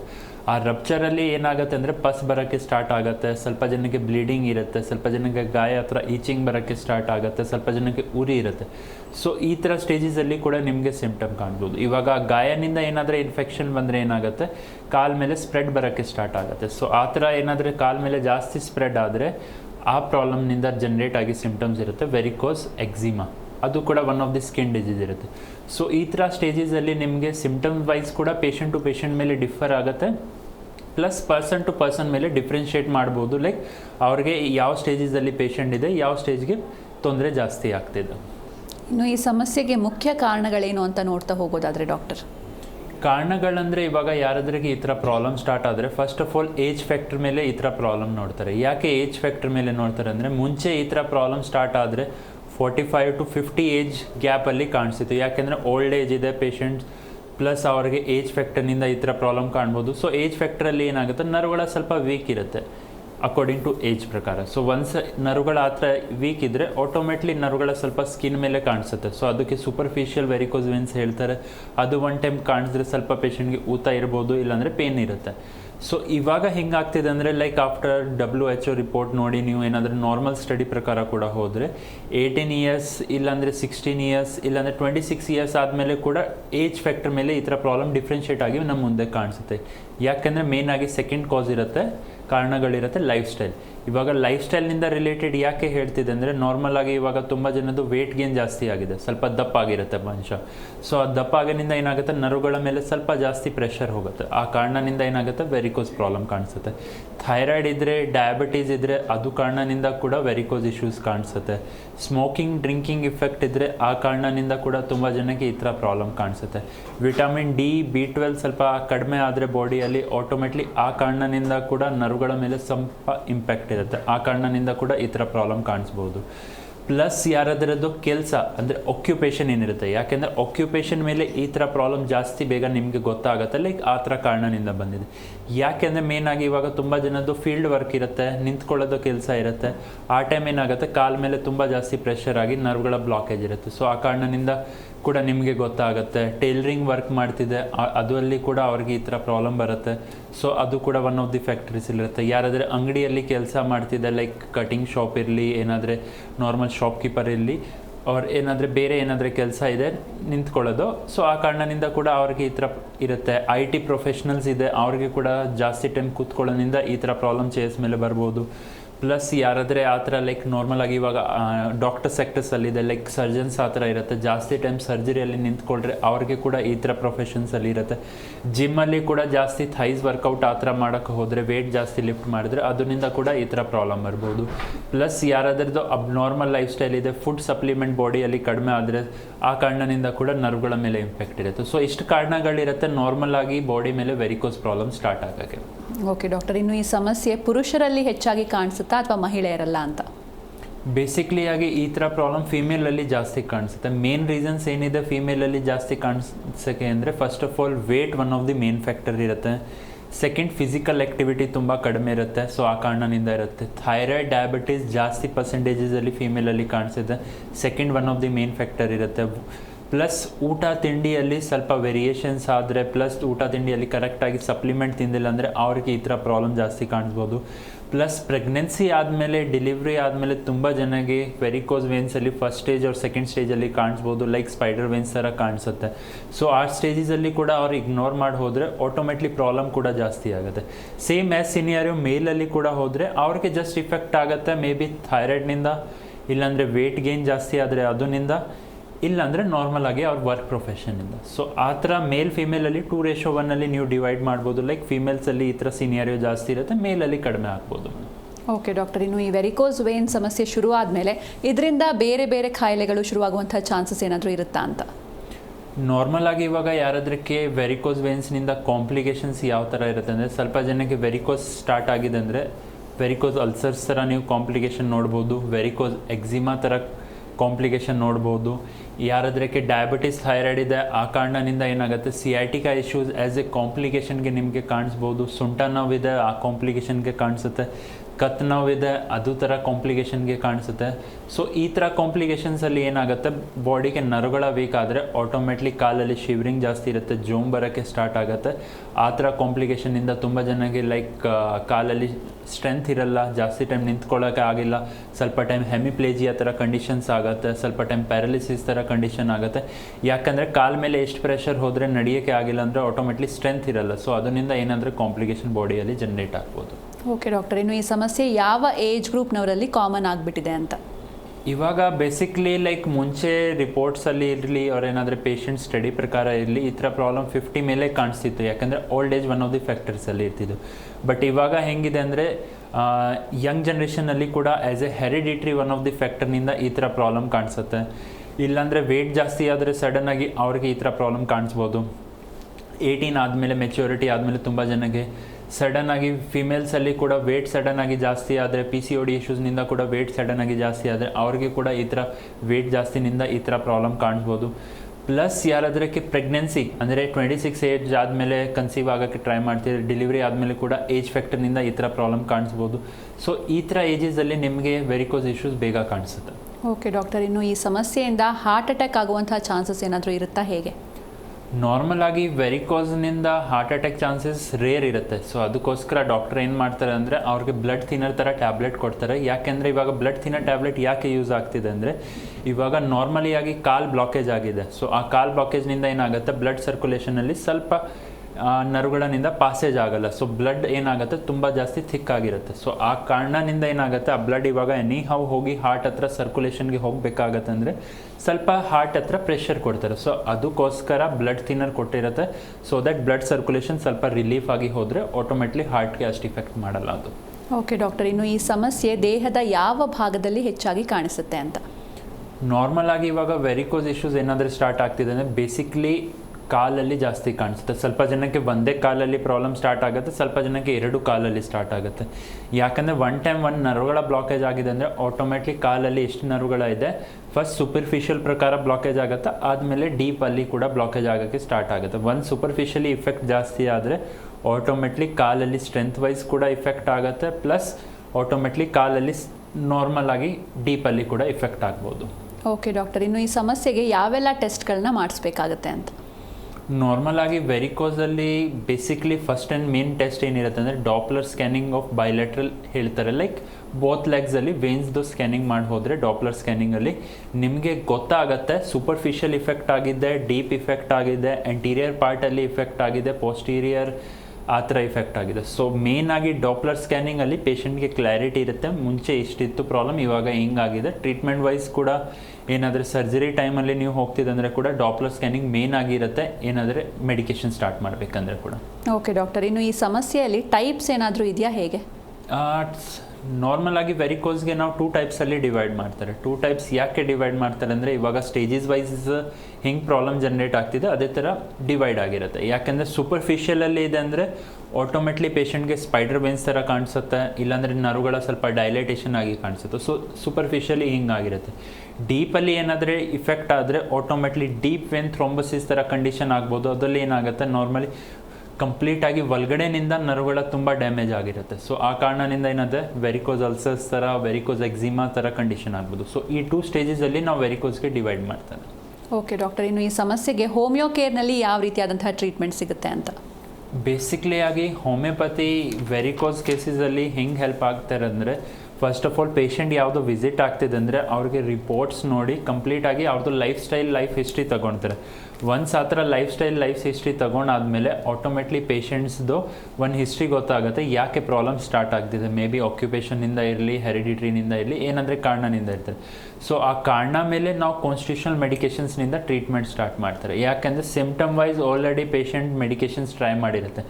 [SPEAKER 2] ಆ ರಪ್ಚರಲ್ಲಿ ಏನಾಗುತ್ತೆ ಅಂದರೆ ಪಸ್ ಬರೋಕ್ಕೆ ಸ್ಟಾರ್ಟ್ ಆಗುತ್ತೆ, ಸ್ವಲ್ಪ ಜನಕ್ಕೆ ಬ್ಲೀಡಿಂಗ್ ಇರುತ್ತೆ, ಸ್ವಲ್ಪ ಜನಕ್ಕೆ ಗಾಯ ಹತ್ರ ಈಚಿಂಗ್ ಬರೋಕ್ಕೆ ಸ್ಟಾರ್ಟ್ ಆಗುತ್ತೆ, ಸ್ವಲ್ಪ ಜನಕ್ಕೆ ಉರಿ ಇರುತ್ತೆ. ಸೊ ಈ ಥರ ಸ್ಟೇಜಸಲ್ಲಿ ಕೂಡ ನಿಮಗೆ ಸಿಂಪ್ಟಮ್ ಕಾಣ್ಬೋದು. ಇವಾಗ ಗಾಯನಿಂದ ಏನಾದರೂ ಇನ್ಫೆಕ್ಷನ್ ಬಂದರೆ ಏನಾಗುತ್ತೆ? ಕಾಲ್ ಮೇಲೆ ಸ್ಪ್ರೆಡ್ ಬರೋಕ್ಕೆ ಸ್ಟಾರ್ಟ್ ಆಗುತ್ತೆ. ಸೊ ಆ ಥರ ಏನಾದರೂ ಕಾಲ್ ಮೇಲೆ ಜಾಸ್ತಿ ಸ್ಪ್ರೆಡ್ ಆದರೆ ಆ ಪ್ರಾಬ್ಲಮ್ನಿಂದ ಜನ್ರೇಟ್ ಆಗಿ ಸಿಂಪ್ಟಮ್ಸ್ ಇರುತ್ತೆ ವೆರಿಕೋಸ್ ಎಕ್ಸಿಮಾ ಅದು ಕೂಡ one of the skin disease ಇರುತ್ತೆ. ಸೊ ಈ ಥರ ಸ್ಟೇಜಸಲ್ಲಿ ನಿಮಗೆ ಸಿಂಪ್ಟಮ್ ವೈಸ್ ಕೂಡ ಪೇಷಂಟ್ ಟು ಪೇಷಂಟ್ ಮೇಲೆ ಡಿಫರ್ ಆಗುತ್ತೆ. ಪ್ಲಸ್ ಪರ್ಸನ್ ಟು ಪರ್ಸನ್ ಮೇಲೆ ಡಿಫ್ರೆನ್ಷಿಯೇಟ್ ಮಾಡ್ಬೋದು. ಲೈಕ್ ಅವ್ರಿಗೆ ಯಾವ ಸ್ಟೇಜಸಲ್ಲಿ ಪೇಷಂಟ್ ಇದೆ, ಯಾವ ಸ್ಟೇಜ್ಗೆ ತೊಂದರೆ ಜಾಸ್ತಿ ಆಗ್ತಿದೆ.
[SPEAKER 1] ಇನ್ನು ಈ ಸಮಸ್ಯೆಗೆ ಮುಖ್ಯ ಕಾರಣಗಳೇನು ಅಂತ ನೋಡ್ತಾ ಹೋಗೋದಾದರೆ ಡಾಕ್ಟರ್?
[SPEAKER 2] ಕಾರಣಗಳಂದರೆ ಇವಾಗ ಯಾರಾದ್ರಿಗೆ ಈ ಥರ ಪ್ರಾಬ್ಲಮ್ ಸ್ಟಾರ್ಟ್ ಆದರೆ first of all age factor ಮೇಲೆ ಈ ಥರ ಪ್ರಾಬ್ಲಮ್ ನೋಡ್ತಾರೆ. ಯಾಕೆ ಏಜ್ ಫ್ಯಾಕ್ಟರ್ ಮೇಲೆ ನೋಡ್ತಾರೆ ಅಂದರೆ ಮುಂಚೆ ಈ ಥರ ಪ್ರಾಬ್ಲಮ್ ಸ್ಟಾರ್ಟ್ ಆದರೆ forty five to fifty age ಗ್ಯಾಪಲ್ಲಿ ಕಾಣಿಸ್ತಿತ್ತು ಯಾಕೆಂದರೆ ಓಲ್ಡ್ ಏಜ್ ಇದೆ ಪೇಷಂಟ್ಸ್ ಪ್ಲಸ್ ಅವ್ರಿಗೆ ಏಜ್ ಫ್ಯಾಕ್ಟರ್ನಿಂದ ಈ ಥರ ಪ್ರಾಬ್ಲಮ್ ಕಾಣ್ಬೋದು. ಸೊ ಏಜ್ ಫ್ಯಾಕ್ಟ್ರಲ್ಲಿ ಏನಾಗುತ್ತೆ? ನರ್ವ್ಗಳ ಸ್ವಲ್ಪ ವೀಕ್ ಇರುತ್ತೆ. ಅಕಾರ್ಡಿಂಗ್ ಟು ಏಜ್ ಪ್ರಕಾರ. ಸೊ ಒನ್ಸ್ ಆ ಥರ ವೀಕ್ ಇದ್ದರೆ ಆಟೋಮೆಟ್ಲಿ ನರುಗಳ ಸ್ವಲ್ಪ ಸ್ಕಿನ್ ಮೇಲೆ ಕಾಣಿಸುತ್ತೆ. ಸೊ ಅದಕ್ಕೆ ಸೂಪರ್ಫಿಷಿಯಲ್ ವೆರಿಕೋಸ್ ವೆನ್ಸ್ ಹೇಳ್ತಾರೆ. ಅದು ಒನ್ ಟೈಮ್ ಕಾಣಿಸಿದ್ರೆ ಸ್ವಲ್ಪ ಪೇಷಂಟ್ಗೆ ಊತ ಇರ್ಬೋದು, ಇಲ್ಲಾಂದರೆ ಪೇನ್ ಇರುತ್ತೆ. ಸೊ ಇವಾಗ ಹೆಂಗಾಗ್ತಿದೆ ಅಂದರೆ like after W H O report ನೋಡಿ, ನೀವು ಏನಾದರೂ ನಾರ್ಮಲ್ ಸ್ಟಡಿ ಪ್ರಕಾರ ಕೂಡ ಹೋದರೆ ಏಯ್ಟೀನ್ ಇಯರ್ಸ್ ಇಲ್ಲಾಂದರೆ ಸಿಕ್ಸ್ಟೀನ್ ಇಯರ್ಸ್ ಇಲ್ಲಾಂದರೆ ಟ್ವೆಂಟಿ ಸಿಕ್ಸ್ ಇಯರ್ಸ್ ಆದಮೇಲೆ ಕೂಡ ಏಜ್ ಫ್ಯಾಕ್ಟರ್ ಮೇಲೆ ಈ ಥರ ಪ್ರಾಬ್ಲಮ್ ಡಿಫ್ರೆನ್ಷಿಯೇಟ್ ಆಗಿ ನಮ್ಮ ಮುಂದೆ ಕಾಣಿಸುತ್ತೆ. ಯಾಕೆಂದರೆ ಮೇನ್ ಆಗಿ ಸೆಕೆಂಡ್ ಕಾಸ್ ಇರುತ್ತೆ. ಕಾರಣಗಳಿರುತ್ತೆ ಲೈಫ್ ಸ್ಟೈಲ್ ಇವಾಗ ಲೈಫ್ ಸ್ಟೈಲ್ನಿಂದ ರಿಲೇಟೆಡ್ ಯಾಕೆ ಹೇಳ್ತಿದೆ ಅಂದರೆ ನಾರ್ಮಲ್ ಆಗಿ ಇವಾಗ ತುಂಬ ಜನದ್ದು ವೇಟ್ ಗೇನ್ ಜಾಸ್ತಿ ಆಗಿದೆ. ಸ್ವಲ್ಪ ದಪ್ಪ ಆಗಿರುತ್ತೆ ಮನುಷ್ಯ. ಸೊ ಆ ದಪ್ಪ ಆಗಿನಿಂದ ಏನಾಗುತ್ತೆ? ನರುಗಳ ಮೇಲೆ ಸ್ವಲ್ಪ ಜಾಸ್ತಿ ಪ್ರೆಷರ್ ಹೋಗುತ್ತೆ. ಆ ಕಾರಣದಿಂದ ಏನಾಗುತ್ತೆ? ವೆರಿಕೋಸ್ ಪ್ರಾಬ್ಲಮ್ ಕಾಣಿಸುತ್ತೆ. ಥೈರಾಯ್ಡ್ ಇದ್ದರೆ ಡಯಾಬಿಟೀಸ್ ಇದ್ದರೆ ಅದು ಕಾರಣದಿಂದ ಕೂಡ ವೆರಿಕೋಸ್ ಇಶ್ಯೂಸ್ ಕಾಣಿಸುತ್ತೆ. ಸ್ಮೋಕಿಂಗ್ ಡ್ರಿಂಕಿಂಗ್ ಇಫೆಕ್ಟ್ ಇದ್ದರೆ ಆ ಕಾರಣದಿಂದ ಕೂಡ ತುಂಬ ಜನಕ್ಕೆ ಈ ಥರ ಪ್ರಾಬ್ಲಮ್ ಕಾಣಿಸುತ್ತೆ. ವಿಟಮಿನ್ ಡಿ ಬಿ ಟ್ವೆಲ್ ಸ್ವಲ್ಪ ಕಡಿಮೆ ಆದರೆ ಬಾಡಿಯಲ್ಲಿ ಆಟೋಮೆಟ್ಲಿ ಆ ಕಾರಣದಿಂದ ಕೂಡ ನರ್ವ್ಗಳ ಮೇಲೆ ಸ್ವಲ್ಪ ಇಂಪ್ಯಾಕ್ಟ್ ಇರುತ್ತೆ. ಆ ಕಾರಣದಿಂದ ಕೂಡ ಈ ಥರ ಪ್ರಾಬ್ಲಮ್ ಕಾಣಿಸ್ಬೋದು. ಪ್ಲಸ್ ಯಾರಾದರದ್ದು ಕೆಲಸ, ಅಂದರೆ ಆಕ್ಯುಪೇಷನ್ ಏನಿರುತ್ತೆ? ಯಾಕೆಂದರೆ ಆಕ್ಯುಪೇಷನ್ ಮೇಲೆ ಈ ಥರ ಪ್ರಾಬ್ಲಮ್ ಜಾಸ್ತಿ ಬೇಗ ನಿಮಗೆ ಗೊತ್ತಾಗುತ್ತೆ. ಲೈಕ್ ಆ ಥರ ಕಾರಣದಿಂದ ಬಂದಿದೆ. ಯಾಕೆಂದರೆ ಮೇನ್ ಆಗಿ ಇವಾಗ ತುಂಬ ಜನದ್ದು ಫೀಲ್ಡ್ ವರ್ಕ್ ಇರುತ್ತೆ, ನಿಂತ್ಕೊಳ್ಳೋದು ಕೆಲಸ ಇರುತ್ತೆ. ಆ ಟೈಮ್ ಏನಾಗುತ್ತೆ, ಕಾಲ್ ಮೇಲೆ ತುಂಬ ಜಾಸ್ತಿ ಪ್ರೆಷರ್ ಆಗಿ ನರ್ವ್ಗಳ ಬ್ಲಾಕೇಜ್ ಇರುತ್ತೆ. ಸೊ ಆ ಕಾರಣದಿಂದ ಕೂಡ ನಿಮಗೆ ಗೊತ್ತಾಗುತ್ತೆ. ಟೈಲರಿಂಗ್ ವರ್ಕ್ ಮಾಡ್ತಿದೆ ಅದರಲ್ಲಿ ಕೂಡ ಅವ್ರಿಗೆ ಈ ಥರ ಪ್ರಾಬ್ಲಮ್ ಬರುತ್ತೆ. ಸೊ ಅದು ಕೂಡ ಒನ್ ಆಫ್ ದಿ ಫ್ಯಾಕ್ಟ್ರೀಸ್ ಇರುತ್ತೆ. ಯಾರಾದರೆ ಅಂಗಡಿಯಲ್ಲಿ ಕೆಲಸ ಮಾಡ್ತಿದ್ದೆ ಲೈಕ್ ಕಟಿಂಗ್ ಶಾಪ್ ಇರಲಿ, ಏನಾದರೆ ನಾರ್ಮಲ್ ಶಾಪ್ಕೀಪರ್ ಇರಲಿ ಅವ್ರು ಏನಾದರೆ ಬೇರೆ ಏನಾದರೆ ಕೆಲಸ ಇದೆ, ನಿಂತ್ಕೊಳ್ಳೋದು. ಸೊ ಆ ಕಾರಣದಿಂದ ಕೂಡ ಅವ್ರಿಗೆ ಈ ಥರ ಇರುತ್ತೆ. ಐ ಟಿ ಪ್ರೊಫೆಷ್ನಲ್ಸ್ ಇದೆ, ಅವ್ರಿಗೆ ಕೂಡ ಜಾಸ್ತಿ ಟೈಮ್ ಕೂತ್ಕೊಳ್ಳೋದ್ರಿಂದ ಈ ಥರ ಪ್ರಾಬ್ಲಮ್ ಚೇಸ್ ಮೇಲೆ ಬರ್ಬೋದು. ಪ್ಲಸ್ ಯಾರಾದರೆ ಆ ಥರ ಲೈಕ್ ನಾರ್ಮಲ್ ಆಗಿ ಇವಾಗ ಡಾಕ್ಟರ್ ಸೆಕ್ಟರ್ಸಲ್ಲಿದೆ ಲೈಕ್ ಸರ್ಜನ್ಸ್ ಆ ಥರ ಇರುತ್ತೆ. ಜಾಸ್ತಿ ಟೈಮ್ ಸರ್ಜರಿಯಲ್ಲಿ ನಿಂತ್ಕೊಳ್ರೆ ಅವ್ರಿಗೆ ಕೂಡ ಈ ಥರ ಪ್ರೊಫೆಷನ್ಸಲ್ಲಿ ಇರುತ್ತೆ. ಜಿಮ್ಮಲ್ಲಿ ಕೂಡ ಜಾಸ್ತಿ ಥೈಸ್ ವರ್ಕೌಟ್ ಆ ಥರ ಮಾಡೋಕ್ಕೆ ಹೋದರೆ ವೇಟ್ ಜಾಸ್ತಿ ಲಿಫ್ಟ್ ಮಾಡಿದ್ರೆ ಅದರಿಂದ ಕೂಡ ಈ ಥರ ಪ್ರಾಬ್ಲಮ್ ಬರ್ಬೋದು. ಪ್ಲಸ್ ಯಾರಾದ್ರದ್ದು ಅಬ್ ನಾರ್ಮಲ್ ಲೈಫ್ ಸ್ಟೈಲ್ ಇದೆ ಫುಡ್ ಸಪ್ಲಿಮೆಂಟ್ ಬಾಡಿಯಲ್ಲಿ ಕಡಿಮೆ ಆದರೆ ಆ ಕಾರಣದಿಂದ ಕೂಡ ನರ್ವ್ಗಳ ಮೇಲೆ ಇಂಪ್ಯಾಕ್ಟ್ ಇರುತ್ತೆ. ಸೊ ಇಷ್ಟು ಕಾರಣಗಳಿರುತ್ತೆ ನಾರ್ಮಲ್ ಆಗಿ ಬಾಡಿ ಮೇಲೆ ವೆರಿಕೋಸ್ ಪ್ರಾಬ್ಲಮ್ ಸ್ಟಾರ್ಟ್ ಆಗೋಕ್ಕೆ.
[SPEAKER 1] Okay, doctor. ಇನ್ನು ಈ ಸಮಸ್ಯೆ ಪುರುಷರಲ್ಲಿ ಹೆಚ್ಚಾಗಿ ಕಾಣಿಸುತ್ತಾ ಅಥವಾ ಮಹಿಳೆಯರಲ್ಲ ಅಂತ?
[SPEAKER 2] ಬೇಸಿಕ್ಲಿ ಆಗಿ ಈ ಥರ ಪ್ರಾಬ್ಲಮ್ ಫೀಮೇಲಲ್ಲಿ ಜಾಸ್ತಿ ಕಾಣಿಸುತ್ತೆ. ಮೇನ್ ರೀಸನ್ಸ್ ಏನಿದೆ ಫೀಮೇಲಲ್ಲಿ ಜಾಸ್ತಿ ಕಾಣಿಸೋಕ್ಕೆ ಅಂದರೆ first of all weight one of the main factor ಇರುತ್ತೆ. ಸೆಕೆಂಡ್ ಫಿಸಿಕಲ್ ಆ್ಯಕ್ಟಿವಿಟಿ ತುಂಬ ಕಡಿಮೆ ಇರುತ್ತೆ. ಸೊ ಆ ಕಾರಣದಿಂದ ಇರುತ್ತೆ. ಥೈರಾಯ್ಡ್ ಡಯಾಬಿಟೀಸ್ ಜಾಸ್ತಿ ಪರ್ಸೆಂಟೇಜಸಲ್ಲಿ ಫೀಮೇಲಲ್ಲಿ ಕಾಣಿಸುತ್ತೆ. Second one of the main factor ಇರುತ್ತೆ. ಪ್ಲಸ್ ಊಟ ತಿಂಡಿಯಲ್ಲಿ ಸ್ವಲ್ಪ ವೇರಿಯೇಷನ್ಸ್ ಆದರೆ ಪ್ಲಸ್ ಊಟ ತಿಂಡಿಯಲ್ಲಿ ಕರೆಕ್ಟಾಗಿ ಸಪ್ಲಿಮೆಂಟ್ ತಿಂದಿಲ್ಲ ಅಂದರೆ ಅವ್ರಿಗೆ ಈ ಥರ ಪ್ರಾಬ್ಲಮ್ ಜಾಸ್ತಿ ಕಾಣಿಸ್ಬೋದು ಪ್ಲಸ್ ಪ್ರೆಗ್ನೆನ್ಸಿ ಆದಮೇಲೆ ಡೆಲಿವರಿ ಆದಮೇಲೆ ತುಂಬ ಜನಗೆ ವೆರಿಕೋಸ್ ವೇನ್ಸಲ್ಲಿ ಫಸ್ಟ್ ಸ್ಟೇಜ್ ಅವ್ರ ಸೆಕೆಂಡ್ ಸ್ಟೇಜಲ್ಲಿ ಕಾಣಿಸ್ಬೋದು ಲೈಕ್ ಸ್ಪೈಡರ್ ವೇನ್ಸ್ ಥರ ಕಾಣಿಸುತ್ತೆ. ಸೊ ಆ ಸ್ಟೇಜಸಲ್ಲಿ ಕೂಡ ಅವ್ರು ಇಗ್ನೋರ್ ಮಾಡಿ ಹೋದರೆ ಆಟೋಮೆಟ್ಲಿ ಪ್ರಾಬ್ಲಮ್ ಕೂಡ ಜಾಸ್ತಿ ಆಗುತ್ತೆ. ಸೇಮ್ ಆ್ಯಸ್ ಸಿನಿಯರು ಮೇಲಲ್ಲಿ ಕೂಡ ಹೋದರೆ ಅವ್ರಿಗೆ ಜಸ್ಟ್ ಇಫೆಕ್ಟ್ ಆಗುತ್ತೆ ಮೇ ಬಿ ಥೈರಾಯ್ಡ್ನಿಂದ ಇಲ್ಲಾಂದರೆ ವೇಟ್ ಗೇನ್ ಜಾಸ್ತಿ ಆದರೆ ಅದರಿಂದ ಇಲ್ಲಾಂದರೆ ನಾರ್ಮಲ್ ಆಗಿ ಅವ್ರ ವರ್ಕ್ ಪ್ರೊಫೆಷನಿಂದ ಸೊ ಆ ಥರ ಮೇಲ್ ಫಿಮೇಲಲ್ಲಿ ಟೂ ರೇಷೋ ಒನ್ನಲ್ಲಿ ನೀವು ಡಿವೈಡ್ ಮಾಡ್ಬೋದು. ಲೈಕ್ ಫಿಮೇಲ್ಸಲ್ಲಿ ಈ ಥರ ಸಿನಿಯರಿಯೋ ಜಾಸ್ತಿ ಇರುತ್ತೆ ಮೇಲಲ್ಲಿ ಕಡಿಮೆ ಆಗ್ಬೋದು.
[SPEAKER 1] ಓಕೆ ಡಾಕ್ಟರ್ ಇನ್ನು ಈ ವೆರಿಕೋಸ್ ವೇನ್ ಸಮಸ್ಯೆ ಶುರು ಆದಮೇಲೆ ಇದರಿಂದ ಬೇರೆ ಬೇರೆ ಕಾಯಿಲೆಗಳು ಶುರುವಾಗುವಂಥ ಚಾನ್ಸಸ್ ಏನಾದರೂ ಇರುತ್ತಾ ಅಂತ?
[SPEAKER 2] ನಾರ್ಮಲ್ ಆಗಿ ಇವಾಗ ಯಾರಾದ್ರಕ್ಕೆ ವೆರಿಕೋಸ್ ವೇನ್ಸ್ನಿಂದ ಕಾಂಪ್ಲಿಕೇಶನ್ಸ್ ಯಾವ ಥರ ಇರುತ್ತೆ ಅಂದರೆ ಸ್ವಲ್ಪ ಜನಕ್ಕೆ ವೆರಿಕೋಸ್ ಸ್ಟಾರ್ಟ್ ಆಗಿದೆ ಅಂದರೆ ವೆರಿಕೋಸ್ ಅಲ್ಸರ್ಸ್ ಥರ ನೀವು ಕಾಂಪ್ಲಿಕೇಶನ್ ನೋಡ್ಬೋದು ವೆರಿಕೋಸ್ ಎಕ್ಸಿಮಾ ಥರ ಕಾಂಪ್ಲಿಕೇಶನ್ ನೋಡ್ಬೋದು ಯಾರಾದ್ರಕ್ಕೆ ಡಯಾಬಿಟಿಸ್ ಥೈರಾಯ್ಡ್ ಇದೆ, ಆ ಕಾರಣದಿಂದ ಏನಾಗುತ್ತೆ? ಸಿಯಾಟಿಕಾ ಇಶ್ಯೂಸ್ ಆ್ಯಸ್ ಎ ಕಾಂಪ್ಲಿಕೇಶನ್ಗೆ ನಿಮಗೆ ಕಾಣಿಸ್ಬೋದು ಸೊಂಟ ನೋವಿದೆ, ಆ ಕಾಂಪ್ಲಿಕೇಶನ್ಗೆ ಕಾಣಿಸುತ್ತೆ. ಕತ್ ನೋವಿದೆ ಅದು ಥರ ಕಾಂಪ್ಲಿಕೇಶನ್ಗೆ ಕಾಣಿಸುತ್ತೆ. ಸೊ ಈ ಥರ ಕಾಂಪ್ಲಿಕೇಶನ್ಸಲ್ಲಿ ಏನಾಗುತ್ತೆ? ಬಾಡಿಗೆ ನರಗಳ ವೀಕ್ ಆದರೆ ಆಟೋಮೆಟ್ಲಿ ಕಾಲಲ್ಲಿ ಶಿವರಿಂಗ್ ಜಾಸ್ತಿ ಇರುತ್ತೆ, ಜೋಮ್ ಬರೋಕ್ಕೆ ಸ್ಟಾರ್ಟ್ ಆಗುತ್ತೆ. ಆ ಥರ ಕಾಂಪ್ಲಿಕೇಶನ್ನಿಂದ ತುಂಬ ಜನಕ್ಕೆ ಲೈಕ್ ಕಾಲಲ್ಲಿ ಸ್ಟ್ರೆಂತ್ ಇರಲ್ಲ, ಜಾಸ್ತಿ ಟೈಮ್ ನಿಂತ್ಕೊಳ್ಳೋಕೆ ಆಗಿಲ್ಲ. ಸ್ವಲ್ಪ ಟೈಮ್ ಹೆಮಿಪ್ಲೇಜಿಯಾ ಥರ ಕಂಡೀಷನ್ಸ್ ಆಗುತ್ತೆ, ಸ್ವಲ್ಪ ಟೈಮ್ ಪ್ಯಾರಲಿಸಿಸ್ ಥರ ಕಂಡೀಷನ್ ಆಗುತ್ತೆ. ಯಾಕಂದರೆ ಕಾಲ ಮೇಲೆ ಎಷ್ಟು ಪ್ರೆಷರ್ ಹೋದರೆ ನಡೆಯೋಕ್ಕೆ ಆಗಿಲ್ಲ ಅಂದರೆ ಆಟೋಮೆಟ್ಲಿ ಸ್ಟ್ರೆಂತ್ ಇರಲ್ಲ. ಸೊ ಅದರಿಂದ ಏನಾದರೂ ಕಾಂಪ್ಲಿಕೇಶನ್ ಬಾಡಿಯಲ್ಲಿ ಜನರೇಟ್ ಆಗ್ಬೋದು.
[SPEAKER 1] ಓಕೆ ಡಾಕ್ಟರ್, ಇನ್ನು ಈ ಸಮಸ್ಯೆ ಯಾವ ಏಜ್ ಗ್ರೂಪ್ನವರಲ್ಲಿ ಕಾಮನ್ ಆಗಿಬಿಟ್ಟಿದೆ ಅಂತ?
[SPEAKER 2] ಇವಾಗ ಬೇಸಿಕ್ಲಿ ಲೈಕ್ ಮುಂಚೆ ರಿಪೋರ್ಟ್ಸಲ್ಲಿ ಇರಲಿ ಅವ್ರ ಏನಾದರೂ ಪೇಷಂಟ್ ಸ್ಟಡಿ ಪ್ರಕಾರ ಇರಲಿ, ಈ ಥರ ಪ್ರಾಬ್ಲಮ್ ಫಿಫ್ಟಿ ಮೇಲೆ ಕಾಣಿಸ್ತಿತ್ತು. ಯಾಕಂದರೆ old age one of the ಫ್ಯಾಕ್ಟರ್ಸಲ್ಲಿ ಇರ್ತಿದ್ದು. ಬಟ್ ಇವಾಗ ಹೆಂಗಿದೆ ಅಂದರೆ ಯಂಗ್ ಜನ್ರೇಷನಲ್ಲಿ ಕೂಡ as a hereditary one of the ಫ್ಯಾಕ್ಟರ್ನಿಂದ ಈ ಥರ ಪ್ರಾಬ್ಲಮ್ ಕಾಣಿಸುತ್ತೆ. ಇಲ್ಲಾಂದರೆ ವೇಟ್ ಜಾಸ್ತಿ ಆದರೆ ಸಡನ್ನಾಗಿ ಅವ್ರಿಗೆ ಈ ಥರ ಪ್ರಾಬ್ಲಮ್ ಕಾಣಿಸ್ಬೋದು. ಏಯ್ಟೀನ್ ಆದಮೇಲೆ ಮೆಚ್ಯೂರಿಟಿ ಆದಮೇಲೆ ತುಂಬ ಜನಕ್ಕೆ ಸಡನ್ ಆಗಿ ಫಿಮೇಲ್ಸಲ್ಲಿ ಕೂಡ ವೇಟ್ ಸಡನ್ ಆಗಿ ಜಾಸ್ತಿ ಆದರೆ ಪಿ ಸಿ ಒ ಡಿ ಇಶ್ಯೂಸ್ನಿಂದ ಕೂಡ ವೇಟ್ ಸಡನ್ ಆಗಿ ಜಾಸ್ತಿ ಆದರೆ ಅವ್ರಿಗೆ ಕೂಡ ಈ ಥರ ವೇಟ್ ಜಾಸ್ತಿನಿಂದ ಈ ಥರ ಪ್ರಾಬ್ಲಮ್ ಕಾಣಿಸ್ಬೋದು ಪ್ಲಸ್ ಯಾರಾದ್ರಕ್ಕೆ ಪ್ರೆಗ್ನೆನ್ಸಿ ಅಂದರೆ ಟ್ವೆಂಟಿ ಸಿಕ್ಸ್ ಏಜ್ ಆದಮೇಲೆ ಕನ್ಸೀವ್ ಆಗೋಕ್ಕೆ ಟ್ರೈ ಮಾಡ್ತೀರಿ ಡೆಲಿವರಿ ಆದಮೇಲೆ ಕೂಡ ಏಜ್ ಫ್ಯಾಕ್ಟರ್ನಿಂದ ಈ ಥರ ಪ್ರಾಬ್ಲಮ್ ಕಾಣಿಸ್ಬೋದು. ಸೊ ಈ ಥರ ಏಜಸಲ್ಲಿ ನಿಮಗೆ ವೆರಿಕೋಸ್ ಇಶ್ಯೂಸ್ ಬೇಗ ಕಾಣಿಸುತ್ತೆ.
[SPEAKER 1] ಓಕೆ ಡಾಕ್ಟರ್ ಇನ್ನು ಈ ಸಮಸ್ಯೆಯಿಂದ ಹಾರ್ಟ್ ಅಟ್ಯಾಕ್ ಆಗುವಂತಹ ಚಾನ್ಸಸ್ ಏನಾದರೂ ಇರುತ್ತಾ ಹೇಗೆ?
[SPEAKER 2] ನಾರ್ಮಲ್ ಆಗಿ ವೆರಿಕೋಸ್ನಿಂದ ಹಾರ್ಟ್ ಅಟ್ಯಾಕ್ ಚಾನ್ಸಸ್ ರೇರ್ ಇರುತ್ತೆ. ಸೊ ಅದಕ್ಕೋಸ್ಕರ ಡಾಕ್ಟರ್ ಏನು ಮಾಡ್ತಾರೆ ಅಂದರೆ ಅವ್ರಿಗೆ ಬ್ಲಡ್ ಥಿನ್ನರ್ ಥರ ಟ್ಯಾಬ್ಲೆಟ್ ಕೊಡ್ತಾರೆ. ಯಾಕೆಂದರೆ ಇವಾಗ ಬ್ಲಡ್ ಥಿನ್ನರ್ ಟ್ಯಾಬ್ಲೆಟ್ ಯಾಕೆ ಯೂಸ್ ಆಗ್ತಿದೆ ಅಂದರೆ ಇವಾಗ ನಾರ್ಮಲಿ ಆಗಿ ಕಾಲ್ ಬ್ಲಾಕೇಜ್ ಆಗಿದೆ. ಸೊ ಆ ಕಾಲ್ ಬ್ಲಾಕೇಜ್ನಿಂದ ಏನಾಗುತ್ತೆ? ಬ್ಲಡ್ ಸರ್ಕ್ಯುಲೇಷನಲ್ಲಿ ಸ್ವಲ್ಪ ಆ, ನರಗಳಿಂದ ಪಾಸೇಜ್ ಆಗಲ್ಲ. ಸೊ ಬ್ಲಡ್ ಏನಾಗುತ್ತೆ? ತುಂಬ ಜಾಸ್ತಿ ಥಿಕ್ ಆಗಿರುತ್ತೆ. ಸೊ ಆ ಕಾರಣದಿಂದ ಏನಾಗುತ್ತೆ? ಆ ಬ್ಲಡ್ ಇವಾಗ ಎನಿ ಹೌ ಹೋಗಿ ಹಾರ್ಟ್ ಹತ್ರ ಸರ್ಕ್ಯುಲೇಷನ್ಗೆ ಹೋಗಬೇಕಾಗತ್ತೆ ಅಂದರೆ ಸ್ವಲ್ಪ ಹಾರ್ಟ್ ಹತ್ರ ಪ್ರೆಷರ್ ಕೊಡ್ತಾರೆ. ಸೊ ಅದಕ್ಕೋಸ್ಕರ ಬ್ಲಡ್ ಥಿನ್ನರ್ ಕೊಟ್ಟಿರುತ್ತೆ. ಸೊ ದಟ್ ಬ್ಲಡ್ ಸರ್ಕ್ಯುಲೇಷನ್ ಸ್ವಲ್ಪ ರಿಲೀಫ್ ಆಗಿ ಹೋದರೆ ಆಟೋಮೆಟ್ಲಿ ಹಾರ್ಟ್ಗೆ ಅಷ್ಟು ಇಫೆಕ್ಟ್ ಮಾಡಲ್ಲ ಅದು.
[SPEAKER 1] ಓಕೆ ಡಾಕ್ಟರ್ ಇನ್ನು ಈ ಸಮಸ್ಯೆ ದೇಹದ ಯಾವ ಭಾಗದಲ್ಲಿ ಹೆಚ್ಚಾಗಿ ಕಾಣಿಸುತ್ತೆ ಅಂತ?
[SPEAKER 2] ನಾರ್ಮಲ್ ಆಗಿ ಇವಾಗ ವೆರಿಕೋಸ್ ಇಶ್ಯೂಸ್ ಏನಾದರೂ ಸ್ಟಾರ್ಟ್ ಆಗ್ತಿದೆ ಅಂದರೆ ಬೇಸಿಕ್ಲಿ ಕಾಲಲ್ಲಿ ಜಾಸ್ತಿ ಕಾಣಿಸುತ್ತೆ. ಸ್ವಲ್ಪ ಜನಕ್ಕೆ ಒಂದೇ ಕಾಲಲ್ಲಿ ಪ್ರಾಬ್ಲಮ್ ಸ್ಟಾರ್ಟ್ ಆಗುತ್ತೆ, ಸ್ವಲ್ಪ ಜನಕ್ಕೆ ಎರಡು ಕಾಲಲ್ಲಿ ಸ್ಟಾರ್ಟ್ ಆಗುತ್ತೆ. ಯಾಕಂದರೆ ಒನ್ ಟೈಮ್ ಒನ್ ನರ್ವ್ಗಳ ಬ್ಲಾಕೇಜ್ ಆಗಿದೆ ಅಂದರೆ ಆಟೋಮೆಟ್ಲಿ ಕಾಲಲ್ಲಿ ಎಷ್ಟು ನರ್ವ್ಗಳ ಇದೆ ಫಸ್ಟ್ ಸೂಪರ್ಫಿಷಿಯಲ್ ಪ್ರಕಾರ ಬ್ಲಾಕೇಜ್ ಆಗುತ್ತೆ, ಆದಮೇಲೆ ಡೀಪಲ್ಲಿ ಕೂಡ ಬ್ಲಾಕೇಜ್ ಆಗೋಕ್ಕೆ ಸ್ಟಾರ್ಟ್ ಆಗುತ್ತೆ. ಒಂದು ಸೂಪರ್ಫಿಷಿಯಲಿ ಇಫೆಕ್ಟ್ ಜಾಸ್ತಿ ಆದರೆ ಆಟೋಮೆಟ್ಲಿ ಕಾಲಲ್ಲಿ ಸ್ಟ್ರೆಂತ್ ವೈಸ್ ಕೂಡ ಇಫೆಕ್ಟ್ ಆಗುತ್ತೆ ಪ್ಲಸ್ ಆಟೋಮೆಟ್ಲಿ ಕಾಲಲ್ಲಿ ನಾರ್ಮಲ್ ಆಗಿ ಡೀಪಲ್ಲಿ ಕೂಡ ಇಫೆಕ್ಟ್ ಆಗ್ಬೋದು.
[SPEAKER 1] ಓಕೆ ಡಾಕ್ಟರ್ ಇನ್ನು ಈ ಸಮಸ್ಯೆಗೆ ಯಾವೆಲ್ಲ ಟೆಸ್ಟ್ಗಳನ್ನ ಮಾಡಿಸ್ಬೇಕಾಗತ್ತೆ ಅಂತ?
[SPEAKER 2] ನಾರ್ಮಲ್ ಆಗಿ ವೆರಿಕೋಸಲ್ಲಿ basically first and main test ಏನಿರುತ್ತೆ ಅಂದರೆ ಡಾಪ್ಲರ್ ಸ್ಕ್ಯಾನಿಂಗ್ ಆಫ್ ಬೈಲೆಟ್ರಲ್ ಹೇಳ್ತಾರೆ. ಲೈಕ್ ಬೋತ್ ಲೆಗ್ಸಲ್ಲಿ ವೇನ್ಸ್ದು ಸ್ಕ್ಯಾನಿಂಗ್ ಮಾಡಿ ಹೋದರೆ ಡಾಪ್ಲರ್ ಸ್ಕ್ಯಾನಿಂಗಲ್ಲಿ ನಿಮಗೆ ಗೊತ್ತಾಗತ್ತೆ ಸೂಪರ್ಫಿಷಿಯಲ್ ಇಫೆಕ್ಟ್ ಆಗಿದೆ ಡೀಪ್ ಇಫೆಕ್ಟ್ ಆಗಿದೆ ಎಂಟೀರಿಯರ್ ಪಾರ್ಟಲ್ಲಿ ಇಫೆಕ್ಟ್ ಆಗಿದೆ ಪೋಸ್ಟೀರಿಯರ್ ಆ ಥರ ಇಫೆಕ್ಟ್ ಆಗಿದೆ. ಸೊ ಮೇನ್ ಆಗಿ ಡಾಪ್ಲರ್ ಸ್ಕ್ಯಾನಿಂಗಲ್ಲಿ ಪೇಷಂಟ್ಗೆ ಕ್ಲಾರಿಟಿ ಇರುತ್ತೆ. ಮುಂಚೆ ಇಷ್ಟಿತ್ತು ಪ್ರಾಬ್ಲಮ್ ಇವಾಗ ಹೆಂಗಾಗಿದೆ? ಟ್ರೀಟ್ಮೆಂಟ್ ವೈಸ್ ಕೂಡ ಏನಾದರೂ ಸರ್ಜರಿ ಟೈಮಲ್ಲಿ ನೀವು ಹೋಗ್ತಿದ್ದಂದರೆ ಕೂಡ ಡಾಪ್ಲರ್ ಸ್ಕ್ಯಾನಿಂಗ್ ಮೇನ್ ಆಗಿರುತ್ತೆ. ಏನಾದರೆ ಮೆಡಿಕೇಶನ್ ಸ್ಟಾರ್ಟ್ ಮಾಡಬೇಕಂದ್ರೆ ಕೂಡ.
[SPEAKER 1] ಓಕೆ ಡಾಕ್ಟರ್ ಇನ್ನು ಈ ಸಮಸ್ಯೆಯಲ್ಲಿ ಟೈಪ್ಸ್ ಏನಾದರೂ ಇದೆಯಾ ಹೇಗೆ?
[SPEAKER 2] ನಾರ್ಮಲ್ ಆಗಿ ವೆರಿಕೋಸ್ಗೆ ನಾವು ಟೂ ಟೈಪ್ಸಲ್ಲಿ ಡಿವೈಡ್ ಮಾಡ್ತಾರೆ. ಟೂ ಟೈಪ್ಸ್ ಯಾಕೆ ಡಿವೈಡ್ ಮಾಡ್ತಾರೆ ಅಂದರೆ ಇವಾಗ ಸ್ಟೇಜಸ್ ವೈಸ್ ಹೆಂಗೆ ಪ್ರಾಬ್ಲಮ್ ಜನ್ರೇಟ್ ಆಗ್ತಿದೆ ಅದೇ ಥರ ಡಿವೈಡ್ ಆಗಿರುತ್ತೆ. ಯಾಕೆಂದರೆ ಸೂಪರ್ಫಿಷಿಯಲಲ್ಲಿ ಇದೆ ಅಂದರೆ ಆಟೋಮೆಟ್ಲಿ ಪೇಷಂಟ್ಗೆ ಸ್ಪೈಡರ್ ವೇನ್ಸ್ ಥರ ಕಾಣಿಸುತ್ತೆ ಇಲ್ಲಾಂದರೆ ನರುಗಳ ಸ್ವಲ್ಪ ಡೈಲೈಟೇಷನ್ ಆಗಿ ಕಾಣಿಸುತ್ತೆ. ಸೊ ಸೂಪರ್ಫಿಷಿಯಲಿ ಹಿಂಗಾಗಿರುತ್ತೆ ಡೀಪಲ್ಲಿ ಏನಾದರೆ ಇಫೆಕ್ಟ್ ಆದರೆ ಆಟೋಮೆಟ್ಲಿ ಡೀಪ್ ವೆನ್ ಥ್ರೋಂಬಸಿಸ್ ಥರ ಕಂಡೀಷನ್ ಆಗ್ಬೋದು. ಅದರಲ್ಲಿ ಏನಾಗುತ್ತೆ? ನಾರ್ಮಲಿ ಕಂಪ್ಲೀಟ್ ಆಗಿ ಒಳಗಡೆನಿಂದ ನರುಗಳ ತುಂಬ ಡ್ಯಾಮೇಜ್ ಆಗಿರುತ್ತೆ. ಸೊ ಆ ಕಾರಣದಿಂದ ಏನಾದರೆ ವೆರಿಕೋಸ್ ಅಲ್ಸರ್ಸ್ ಥರ ವೆರಿಕೋಸ್ ಎಕ್ಸಿಮಾ ಥರ ಕಂಡೀಷನ್ ಆಗ್ಬೋದು. ಸೊ ಈ ಟೂ ಸ್ಟೇಜಸಲ್ಲಿ ನಾವು ವೆರಿಕೋಸ್ಗೆ ಡಿವೈಡ್ ಮಾಡ್ತೇವೆ.
[SPEAKER 1] ಓಕೆ ಡಾಕ್ಟರ್ ಇನ್ನು ಈ ಸಮಸ್ಯೆಗೆ ಹೋಮಿಯೋ ಕೇರ್ನಲ್ಲಿ ಯಾವ ರೀತಿಯಾದಂತಹ ಟ್ರೀಟ್ಮೆಂಟ್ ಸಿಗುತ್ತೆ ಅಂತ?
[SPEAKER 2] ಬೇಸಿಕ್ಲಿ ಆಗಿ ಹೋಮಿಯೋಪತಿ ವೆರಿಕೋಸ್ ಕೇಸಸಲ್ಲಿ ಹೆಂಗೆ ಹೆಲ್ಪ್ ಆಗ್ತಾರೆ ಅಂದರೆ ಫಸ್ಟ್ ಆಫ್ ಆಲ್ ಪೇಷಂಟ್ ಯಾವುದು ವಿಸಿಟ್ ಆಗ್ತಿದೆ ಅಂದರೆ ಅವ್ರಿಗೆ ರಿಪೋರ್ಟ್ಸ್ ನೋಡಿ ಕಂಪ್ಲೀಟಾಗಿ ಅವ್ರದ್ದು ಲೈಫ್ ಸ್ಟೈಲ್ ಲೈಫ್ ಹಿಸ್ಟ್ರಿ ತೊಗೊಳ್ತಾರೆ ಒನ್ಸ್ ಆ ಲೈಫ್ ಸ್ಟೈಲ್ ಲೈಫ್ ಹಿಸ್ಟ್ರಿ ತಗೊಂಡಾದ್ಮೇಲೆ ಆಟೋಮೆಟ್ಲಿ ಪೇಷಂಟ್ಸ್ದು ಒಂದು ಹಿಸ್ಟ್ರಿ ಗೊತ್ತಾಗುತ್ತೆ, ಯಾಕೆ ಪ್ರಾಬ್ಲಮ್ ಸ್ಟಾರ್ಟ್ ಆಗ್ತಿದೆ? ಮೇ ಬಿ ಆಕ್ಯುಪೇಷನ್ನಿಂದ ಇರಲಿ ಹೆರಿಡಿಟ್ರಿನಿಂದ ಇರಲಿ, ಏನಂದರೆ ಕಾರಣನಿಂದ ಇರ್ತಾರೆ ಸೊ ಆ ಕಾರಣ ಮೇಲೆ ನಾವು ಕಾನ್ಸ್ಟಿಟ್ಯೂಷನಲ್ ಮೆಡಿಕೇಷನ್ಸ್ನಿಂದ ಟ್ರೀಟ್ಮೆಂಟ್ ಸ್ಟಾರ್ಟ್ ಮಾಡ್ತಾರೆ. ಯಾಕೆಂದರೆ symptom wise already patient medications try ಮಾಡಿರುತ್ತೆ.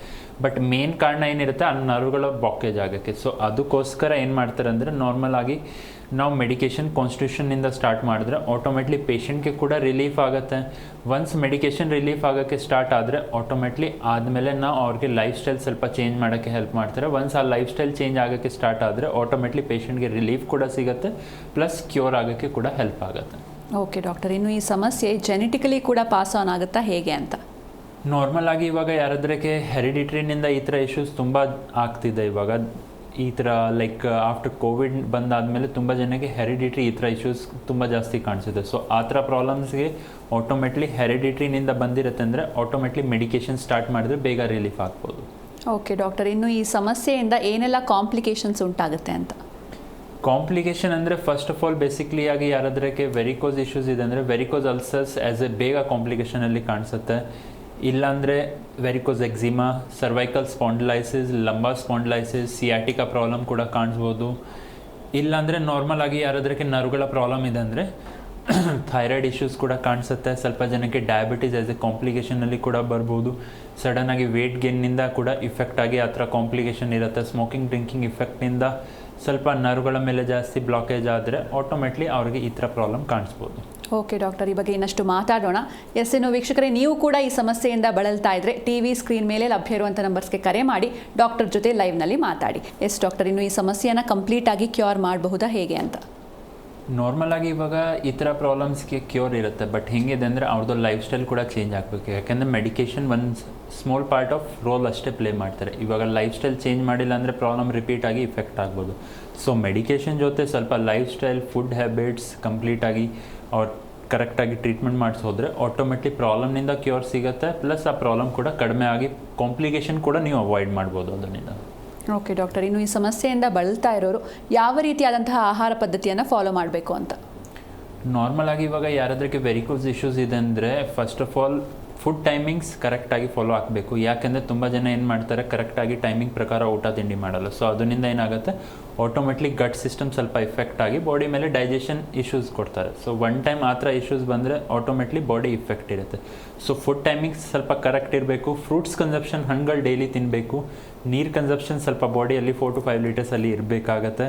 [SPEAKER 2] But main ಕಾರಣ ಏನಿರುತ್ತೆ? ಆ ನರ್ವ್ಗಳ ಬ್ಲಾಕೇಜ್ ಆಗೋಕ್ಕೆ. ಸೊ ಅದಕ್ಕೋಸ್ಕರ ಏನು ಮಾಡ್ತಾರೆ ಅಂದರೆ ನಾರ್ಮಲ್ ಆಗಿ ನಾವು ಮೆಡಿಕೇಷನ್ ಕಾನ್ಸ್ಟಿಟ್ಯೂಷನ್ನಿಂದ ಸ್ಟಾರ್ಟ್ ಮಾಡಿದ್ರೆ ಆಟೋಮೆಟ್ಲಿ ಪೇಷಂಟ್ಗೆ ಕೂಡ ರಿಲೀಫ್ ಆಗುತ್ತೆ. ಒನ್ಸ್ ಮೆಡಿಕೇಷನ್ ರಿಲೀಫ್ ಆಗೋಕ್ಕೆ ಸ್ಟಾರ್ಟ್ ಆದರೆ ಆಟೋಮೆಟ್ಲಿ ಆದಮೇಲೆ ನಾವು ಅವ್ರಿಗೆ ಲೈಫ್ ಸ್ಟೈಲ್ ಸ್ವಲ್ಪ ಚೇಂಜ್ ಮಾಡೋಕ್ಕೆ ಹೆಲ್ಪ್ ಮಾಡ್ತಾರೆ. ಒನ್ಸ್ ಆ ಲೈಫ್ ಸ್ಟೈಲ್ ಚೇಂಜ್ ಆಗೋಕ್ಕೆ ಸ್ಟಾರ್ಟ್ ಆದರೆ ಆಟೋಮೆಟ್ಲಿ ಪೇಷಂಟ್ಗೆ ರಿಲೀಫ್ ಕೂಡ ಸಿಗುತ್ತೆ ಪ್ಲಸ್ ಕ್ಯೂರ್ ಆಗೋಕ್ಕೆ ಕೂಡ ಹೆಲ್ಪ್ ಆಗುತ್ತೆ.
[SPEAKER 1] ಓಕೆ ಡಾಕ್ಟರ್ ಇನ್ನು ಈ ಸಮಸ್ಯೆ ಜೆನೆಟಿಕಲಿ ಕೂಡ ಪಾಸ್ ಆನ್ ಆಗುತ್ತಾ ಹೇಗೆ ಅಂತ?
[SPEAKER 2] ನಾರ್ಮಲ್ ಆಗಿ ಇವಾಗ ಯಾರಾದ್ರಕ್ಕೆ ಹೆರಿಡಿಟ್ರಿನಿಂದ ಈ ಥರ ಇಶ್ಯೂಸ್ ತುಂಬ ಆಗ್ತಿದೆ ಇವಾಗ. ಈ ಥರ ಲೈಕ್ ಆಫ್ಟರ್ ಕೋವಿಡ್ ಬಂದಾದಮೇಲೆ ತುಂಬ ಜನಕ್ಕೆ ಹೆರಿಡಿಟ್ರಿ ಈ ಥರ ಇಶ್ಯೂಸ್ ತುಂಬ ಜಾಸ್ತಿ ಕಾಣಿಸುತ್ತೆ. ಸೊ ಆ ಥರ ಪ್ರಾಬ್ಲಮ್ಸ್ಗೆ ಆಟೋಮೆಟ್ಲಿ ಹೆರಿಡಿಟ್ರಿನಿಂದ ಬಂದಿರುತ್ತೆ ಅಂದರೆ ಆಟೋಮೆಟ್ಲಿ ಮೆಡಿಕೇಷನ್ ಸ್ಟಾರ್ಟ್ ಮಾಡಿದ್ರೆ ಬೇಗ ರಿಲೀಫ್ ಆಗ್ಬೋದು.
[SPEAKER 1] ಓಕೆ ಡಾಕ್ಟರ್ ಇನ್ನು ಈ ಸಮಸ್ಯೆಯಿಂದ ಏನೆಲ್ಲ ಕಾಂಪ್ಲಿಕೇಶನ್ಸ್ ಉಂಟಾಗುತ್ತೆ ಅಂತ?
[SPEAKER 2] ಕಾಂಪ್ಲಿಕೇಶನ್ ಅಂದರೆ ಫಸ್ಟ್ ಆಫ್ ಆಲ್ ಬೇಸಿಕ್ಲಿ ಆಗಿ ಯಾರಾದ್ರಕ್ಕೆ ವೆರಿಕೋಸ್ ಇಶ್ಯೂಸ್ ಇದೆ ಅಂದರೆ ವೆರಿಕೋಸ್ ಅಲ್ಸರ್ಸ್ ಆ್ಯಸ್ ಎ ಬೇಗ ಕಾಂಪ್ಲಿಕೇಶನಲ್ಲಿ ಕಾಣಿಸುತ್ತೆ. ಇಲ್ಲಾಂದರೆ varicose eczema cervical spondylosis lumbar spondylosis sciatica problem ಕೂಡ ಕಾಣಿಸ್ಬೋದು. ಇಲ್ಲಾಂದರೆ ನಾರ್ಮಲ್ ಆಗಿ ಯಾರಾದ್ರಕ್ಕೆ ನರುಗಳ ಪ್ರಾಬ್ಲಮ್ ಇದೆ ಅಂದರೆ ಥೈರಾಯ್ಡ್ ಇಶ್ಯೂಸ್ ಕೂಡ ಕಾಣಿಸುತ್ತೆ. ಸ್ವಲ್ಪ ಜನಕ್ಕೆ ಡಯಾಬಿಟೀಸ್ ಆ್ಯಸ್ ಎ ಕಾಂಪ್ಲಿಕೇಶನಲ್ಲಿ ಕೂಡ ಬರ್ಬೋದು. ಸಡನ್ನಾಗಿ ವೇಟ್ ಗೇನ್ನಿಂದ ಕೂಡ ಇಫೆಕ್ಟ್ ಆಗಿ ಆ ಥರ ಕಾಂಪ್ಲಿಕೇಶನ್ ಇರುತ್ತೆ. ಸ್ಮೋಕಿಂಗ್ ಡ್ರಿಂಕಿಂಗ್ ಇಫೆಕ್ಟಿಂದ ಸ್ವಲ್ಪ ನರುಗಳ ಮೇಲೆ ಜಾಸ್ತಿ ಬ್ಲಾಕೇಜ್ ಆದರೆ ಆಟೋಮೆಟ್ಲಿ ಅವರಿಗೆ ಈ ಥರ ಪ್ರಾಬ್ಲಮ್ ಕಾಣಿಸ್ಬೋದು.
[SPEAKER 1] ಓಕೆ ಡಾಕ್ಟರ್, ಈ ಬಗ್ಗೆ ಇನ್ನಷ್ಟು ಮಾತಾಡೋಣ. ಎಸ್ ಇನ್ನು ವೀಕ್ಷಕರೇ, ನೀವು ಕೂಡ ಈ ಸಮಸ್ಯೆಯಿಂದ ಬಳಲ್ತಾ ಇದ್ರೆ ಟಿ ವಿ ಸ್ಕ್ರೀನ್ ಮೇಲೆ ಲಭ್ಯ ಇರುವಂಥ ನಂಬರ್ಸ್ಗೆ ಕರೆ ಮಾಡಿ, ಡಾಕ್ಟರ್ ಜೊತೆ ಲೈವ್ನಲ್ಲಿ ಮಾತಾಡಿ. ಎಸ್ ಡಾಕ್ಟರ್, ಇನ್ನು ಈ ಸಮಸ್ಯೆಯನ್ನು ಕಂಪ್ಲೀಟ್ ಆಗಿ ಕ್ಯೂರ್ ಮಾಡಬಹುದಾ ಹೇಗೆ ಅಂತ?
[SPEAKER 2] ನಾರ್ಮಲ್ ಆಗಿ ಇವಾಗ ಈ ಥರ ಪ್ರಾಬ್ಲಮ್ಸ್ಗೆ ಕ್ಯೂರ್ ಇರುತ್ತೆ. ಬಟ್ ಹೆಂಗಿದೆ ಅಂದರೆ ಅವ್ರದ್ದು ಲೈಫ್ ಸ್ಟೈಲ್ ಕೂಡ ಚೇಂಜ್ ಆಗಬೇಕು. ಯಾಕೆಂದರೆ ಮೆಡಿಕೇಷನ್ ಒಂದು ಸ್ಮಾಲ್ ಪಾರ್ಟ್ ಆಫ್ ರೋಲ್ ಅಷ್ಟೇ ಪ್ಲೇ ಮಾಡ್ತಾರೆ. ಇವಾಗ ಲೈಫ್ ಸ್ಟೈಲ್ ಚೇಂಜ್ ಮಾಡಿಲ್ಲ ಅಂದರೆ ಪ್ರಾಬ್ಲಮ್ ರಿಪೀಟ್ ಆಗಿ ಇಫೆಕ್ಟ್ ಆಗ್ಬೋದು. ಸೊ ಮೆಡಿಕೇಷನ್ ಜೊತೆ ಸ್ವಲ್ಪ ಲೈಫ್ ಸ್ಟೈಲ್ ಫುಡ್ ಹ್ಯಾಬಿಟ್ಸ್ ಕಂಪ್ಲೀಟಾಗಿ ಅವ್ರು ಕರೆಕ್ಟಾಗಿ ಟ್ರೀಟ್ಮೆಂಟ್ ಮಾಡಿಸೋದ್ರೆ ಆಟೋಮೆಟಿಕ್ ಪ್ರಾಬ್ಲಮ್ನಿಂದ ಕ್ಯೂರ್ ಸಿಗುತ್ತೆ ಪ್ಲಸ್ ಆ ಪ್ರಾಬ್ಲಮ್ ಕೂಡ ಕಡಿಮೆ ಆಗಿ ಕಾಂಪ್ಲಿಕೇಶನ್ ಕೂಡ ನೀವು ಅವಾಯ್ಡ್ ಮಾಡ್ಬೋದು ಅದರಿಂದ.
[SPEAKER 1] ಓಕೆ ಡಾಕ್ಟರ್ ಇನ್ನು ಈ ಸಮಸ್ಯೆಯಿಂದ ಬಳಲ್ತಾ ಇರೋರು ಯಾವ ರೀತಿಯಾದಂತಹ ಆಹಾರ ಪದ್ಧತಿಯನ್ನು ಫಾಲೋ ಮಾಡಬೇಕು ಅಂತ?
[SPEAKER 2] ನಾರ್ಮಲ್ ಆಗಿ ಇವಾಗ ಯಾರಾದ್ರಿಗೆ ವೆರಿಕೋಸ್ ಇಶ್ಯೂಸ್ ಇದೆ ಅಂದರೆ first of all food timings ಕರೆಕ್ಟಾಗಿ ಫಾಲೋ ಆಗಬೇಕು ಯಾಕೆಂದರೆ ತುಂಬ ಜನ ಏನು ಮಾಡ್ತಾರೆ ಕರೆಕ್ಟಾಗಿ ಟೈಮಿಂಗ್ ಪ್ರಕಾರ ಊಟ ತಿಂಡಿ ಮಾಡಲ್ಲ. ಸೊ ಅದರಿಂದ ಏನಾಗುತ್ತೆ? ಆಟೋಮೆಟ್ಲಿಕ್ ಗಟ್ ಸಿಸ್ಟಮ್ ಸ್ವಲ್ಪ ಇಫೆಕ್ಟ್ ಆಗಿ ಬಾಡಿ ಮೇಲೆ ಡೈಜೆಷನ್ ಇಶ್ಯೂಸ್ ಕೊಡ್ತಾರೆ. ಸೊ ಒನ್ ಟೈಮ್ ಆ ಥರ ಇಶ್ಯೂಸ್ ಬಂದರೆ ಆಟೋಮೆಟ್ಲಿ ಬಾಡಿ ಇಫೆಕ್ಟ್ ಇರುತ್ತೆ. ಸೊ ಫುಡ್ ಟೈಮಿಂಗ್ಸ್ ಸ್ವಲ್ಪ ಕರೆಕ್ಟ್ ಇರಬೇಕು. ಫ್ರೂಟ್ಸ್ ಕನ್ಸಪ್ಷನ್ ಹಣ್ಣುಗಳು ಡೈಲಿ ತಿನ್ನಬೇಕು ನೀರು ಕನ್ಸಪ್ಷನ್ ಸ್ವಲ್ಪ ಬಾಡಿಯಲ್ಲಿ ಫೋರ್ ಟು ಫೈವ್ ಲೀಟರ್ಸಲ್ಲಿ ಇರಬೇಕಾಗತ್ತೆ.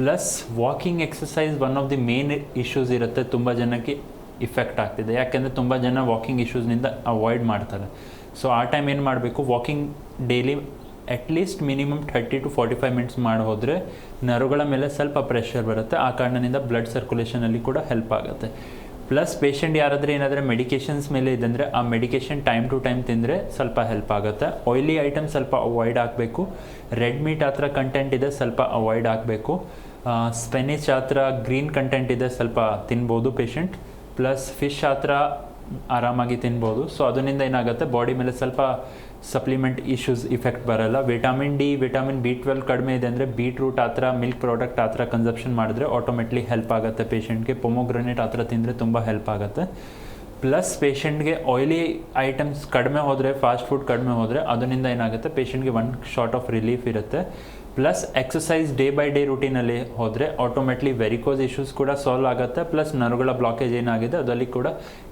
[SPEAKER 2] Plus walking exercise one of the main issues ಇರುತ್ತೆ. ತುಂಬ ಜನಕ್ಕೆ ಇಫೆಕ್ಟ್ ಆಗ್ತಿದೆ. ಯಾಕೆಂದರೆ ತುಂಬ ಜನ ವಾಕಿಂಗ್ ಇಶ್ಯೂಸ್ನಿಂದ ಅವಾಯ್ಡ್ ಮಾಡ್ತಾರೆ. ಸೊ ಆ ಟೈಮ್ ಏನು ಮಾಡಬೇಕು? Walking daily at least minimum thirty to forty five minutes ಮಾಡಿ ಹೋದರೆ ನರುಗಳ ಮೇಲೆ ಸ್ವಲ್ಪ ಪ್ರೆಷರ್ ಬರುತ್ತೆ. ಆ ಕಾರಣದಿಂದ ಬ್ಲಡ್ ಸರ್ಕ್ಯುಲೇಷನಲ್ಲಿ ಕೂಡ ಹೆಲ್ಪ್ ಆಗುತ್ತೆ. ಪ್ಲಸ್ ಪೇಷಂಟ್ ಯಾರಾದರೂ ಏನಾದರೂ ಮೆಡಿಕೇಷನ್ಸ್ ಮೇಲೆ ಇದ್ದಂದರೆ ಆ ಮೆಡಿಕೇಷನ್ ಟೈಮ್ ಟು ಟೈಮ್ ತಿಂದರೆ ಸ್ವಲ್ಪ ಹೆಲ್ಪ್ ಆಗುತ್ತೆ. ಆಯ್ಲಿ ಐಟಮ್ ಸ್ವಲ್ಪ ಅವಾಯ್ಡ್ ಆಗಬೇಕು. ರೆಡ್ ಮೀಟ್ ಆ ಥರ ಕಂಟೆಂಟ್ ಇದೆ, ಸ್ವಲ್ಪ ಅವಾಯ್ಡ್ ಆಗಬೇಕು. ಸ್ಪೆನಿಚ್ ಆ ಥರ ಗ್ರೀನ್ ಕಂಟೆಂಟ್ ಇದೆ, ಸ್ವಲ್ಪ ತಿನ್ಬೋದು ಪೇಷಂಟ್ ಪ್ಲಸ್ ಫಿಶ್ ಆ ಥರ ಆರಾಮಾಗಿ ತಿನ್ಬೋದು. ಸೊ ಅದರಿಂದ ಏನಾಗುತ್ತೆ? ಬಾಡಿ ಮೇಲೆ ಸ್ವಲ್ಪ ಸಪ್ಲಿಮೆಂಟ್ ಇಶ್ಯೂಸ್ ಇಫೆಕ್ಟ್ ಬರಲ್ಲ. Vitamin D vitamin B twelve ಕಡಿಮೆ ಇದೆ ಅಂದರೆ ಬೀಟ್ರೂಟ್ ಆ ಥರ ಮಿಲ್ಕ್ ಪ್ರಾಡಕ್ಟ್ ಆ ಥರ ಕನ್ಸಪ್ಷನ್ ಮಾಡಿದ್ರೆ ಆಟೋಮೆಟ್ಲಿ ಹೆಲ್ಪ್ ಆಗುತ್ತೆ ಪೇಷೆಂಟ್ಗೆ ಪೊಮೋಗ್ರನೇಟ್ ಆ ಥರ ತಿಂದರೆ ತುಂಬ ಹೆಲ್ಪ್ ಆಗುತ್ತೆ. ಪ್ಲಸ್ ಪೇಷೆಂಟ್ಗೆ ಆಯ್ಲಿ ಐಟಮ್ಸ್ ಕಡಿಮೆ ಹೋದರೆ ಫಾಸ್ಟ್ ಫುಡ್ ಕಡಿಮೆ ಹೋದರೆ, ಅದರಿಂದ ಏನಾಗುತ್ತೆ? ಪೇಷೆಂಟ್ಗೆ ಒನ್ ಶಾರ್ಟ್ ಆಫ್ ರಿಲೀಫ್ ಇರುತ್ತೆ. Plus exercise day by day ರೂಟೀನಲ್ಲಿ ಹೋದರೆ ಆಟೋಮೆಟ್ಲಿ ವೆರಿಕೋಸ್ ಇಶ್ಯೂಸ್ ಕೂಡ ಸಾಲ್ವ್ ಆಗುತ್ತೆ. ಪ್ಲಸ್ ನರುಗಳ ಬ್ಲಾಕೇಜ್ ಏನಾಗಿದೆ ಅದರಲ್ಲಿ ಕೂಡ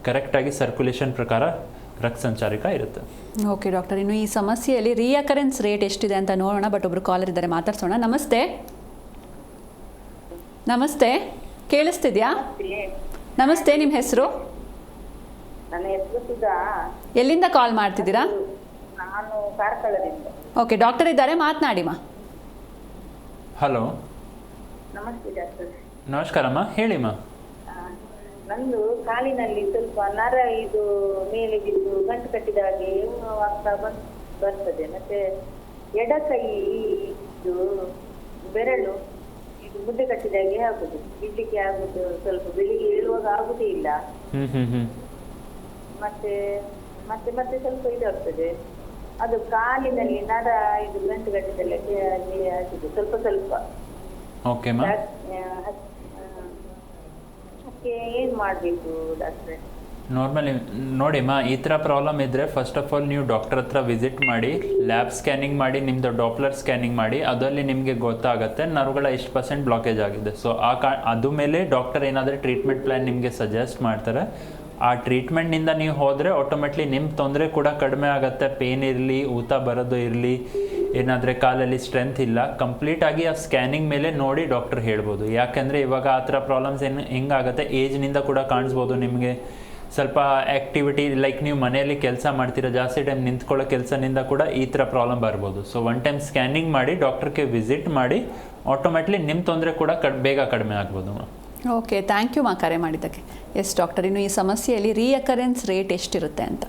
[SPEAKER 2] ಕರೆಕ್ಟಾಗಿ ಸರ್ಕ್ಯುಲೇಷನ್ ಪ್ರಕಾರ ರಕ್ತ ಸಂಚಾರಿಕ ಇರುತ್ತೆ.
[SPEAKER 1] ಓಕೆ ಡಾಕ್ಟರ್ ಇನ್ನು ಈ ಸಮಸ್ಯೆಯಲ್ಲಿ ರಿಯಕರೆನ್ಸ್ ರೇಟ್ ಎಷ್ಟಿದೆ ಅಂತ ನೋಡೋಣ ಬಟ್ ಒಬ್ರು ಕಾಲರ್ ಇದ್ದಾರೆ ಮಾತಾಡ್ಸೋಣ. ನಮಸ್ತೆ. ನಮಸ್ತೆ. ಕೇಳಿಸ್ತಿದ್ಯಾ? ನಮಸ್ತೆ ನಿಮ್ಮ ಹೆಸರು?
[SPEAKER 3] ನನ್ನ ಹೆಸರು ಸುಧಾ.
[SPEAKER 1] ಎಲ್ಲಿಂದ ಕಾಲ್ ಮಾಡ್ತಿದ್ದೀರಾ? ಓಕೆ ಡಾಕ್ಟರ್ ಇದ್ದಾರೆ ಮಾತನಾಡಿ ಮಾ.
[SPEAKER 2] ಹಲೋ.
[SPEAKER 3] ನಮಸ್ತೆ ಡಾಕ್ಟರ್.
[SPEAKER 2] ನಮಸ್ಕಾರಮ್ಮ ಹೇಳಿಮ್ಮ
[SPEAKER 3] ನಂದು ಕಾಲಿನಲ್ಲಿ ಸ್ವಲ್ಪ ನರ ಇದು ಮೇಲೆ ಬಿದ್ದು ಗಂಟು ಕಟ್ಟಿದ ಹಾಗೆ ಆಗ್ತಾ ಬಂದ್- ಬರ್ತದೆ. ಮತ್ತೆ ಎಡ ಕೈ ಇದು ಬೆರಳು ಇದು ಮುದ್ದೆ ಕಟ್ಟಿದ ಹಾಗೆ ಆಗುದು. ಬಿಡ್ಲಿಕ್ಕೆ ಆಗುದು ಸ್ವಲ್ಪ ಬೆಳಿಗ್ಗೆ ಏಳುವಾಗ ಆಗುದೇ ಇಲ್ಲ.
[SPEAKER 2] ಹ್ಮ್ ಹ್ಮ್
[SPEAKER 3] ಮತ್ತೆ ಮತ್ತೆ ಮತ್ತೆ ಸ್ವಲ್ಪ ಇದಾಗ್ತದೆ ಅದು ಕಾಲಿನಲ್ಲಿ ನರ ಇದು ಗಂಟು ಗಂಟೆಲ್ಲ ಆಗಿದೆ ಸ್ವಲ್ಪ ಸ್ವಲ್ಪ. ಓಕೆ ಅದಕ್ಕೆ ಏನ್ ಮಾಡ್ಬೇಕು ಡಾಕ್ಟ್ರೆ
[SPEAKER 2] ನಾರ್ಮಲಿ ನೋಡಿಮ್ಮ ಈ ಥರ ಪ್ರಾಬ್ಲಮ್ ಇದ್ದರೆ ಫಸ್ಟ್ ಆಫ್ ಆಲ್ ನೀವು ಡಾಕ್ಟರ್ ಹತ್ರ ವಿಸಿಟ್ ಮಾಡಿ ಲ್ಯಾಬ್ ಸ್ಕ್ಯಾನಿಂಗ್ ಮಾಡಿ ನಿಮ್ಮದು ಡಾಪ್ಲರ್ ಸ್ಕ್ಯಾನಿಂಗ್ ಮಾಡಿ ಅದರಲ್ಲಿ ನಿಮಗೆ ಗೊತ್ತಾಗುತ್ತೆ ನರ್ವ್ಗಳ ಎಷ್ಟು ಪರ್ಸೆಂಟ್ ಬ್ಲಾಕೇಜ್ ಆಗಿದೆ. ಸೊ ಆ ಕಾ ಅದು ಮೇಲೆ ಡಾಕ್ಟರ್ ಏನಾದರೂ ಟ್ರೀಟ್ಮೆಂಟ್ ಪ್ಲ್ಯಾನ್ ನಿಮಗೆ ಸಜೆಸ್ಟ್ ಮಾಡ್ತಾರೆ. ಆ ಟ್ರೀಟ್ಮೆಂಟ್ನಿಂದ ನೀವು ಹೋದರೆ ಆಟೋಮೆಟ್ಲಿ ನಿಮ್ಮ ತೊಂದರೆ ಕೂಡ ಕಡಿಮೆ ಆಗುತ್ತೆ. ಪೇನ್ ಇರಲಿ, ಊತ ಬರೋದು ಇರಲಿ, ಏನಾದರೆ ಕಾಲಲ್ಲಿ ಸ್ಟ್ರೆಂತ್ ಇಲ್ಲ. ಕಂಪ್ಲೀಟಾಗಿ ಆ ಸ್ಕ್ಯಾನಿಂಗ್ ಮೇಲೆ ನೋಡಿ ಡಾಕ್ಟರ್ ಹೇಳ್ಬೋದು. ಯಾಕೆಂದರೆ ಇವಾಗ ಆ ಥರ ಪ್ರಾಬ್ಲಮ್ಸ್ ಏನು ಹೆಂಗಾಗುತ್ತೆ ಏಜ್ನಿಂದ ಕೂಡ ಕಾಣಿಸ್ಬೋದು ನಿಮಗೆ. ಸ್ವಲ್ಪ ಆ್ಯಕ್ಟಿವಿಟಿ ಲೈಕ್ ನೀವು ಮನೆಯಲ್ಲಿ ಕೆಲಸ ಮಾಡ್ತೀರಾ, ಜಾಸ್ತಿ ಟೈಮ್ ನಿಂತ್ಕೊಳ್ಳೋ ಕೆಲಸದಿಂದ ಕೂಡ ಈ ಥರ ಪ್ರಾಬ್ಲಮ್ ಬರ್ಬೋದು. ಸೊ ಒನ್ ಟೈಮ್ ಸ್ಕ್ಯಾನಿಂಗ್ ಮಾಡಿ ಡಾಕ್ಟ್ರಿಗೆ ವಿಸಿಟ್ ಮಾಡಿ ಆಟೋಮೆಟ್ಲಿ ನಿಮ್ಮ ತೊಂದರೆ ಕೂಡ ಕಡ್, ಬೇಗ ಕಡಿಮೆ ಆಗ್ಬೋದು.
[SPEAKER 1] ಓಕೆ ಥ್ಯಾಂಕ್ ಯು ಮಾ ಕರೆ ಮಾಡಿದ್ದಕ್ಕೆ. ಎಸ್ ಡಾಕ್ಟರ್ ಇನ್ನು ಈ ಸಮಸ್ಯೆಯಲ್ಲಿ ರಿಯಕರೆನ್ಸ್ ರೇಟ್ ಎಷ್ಟಿರುತ್ತೆ ಅಂತ?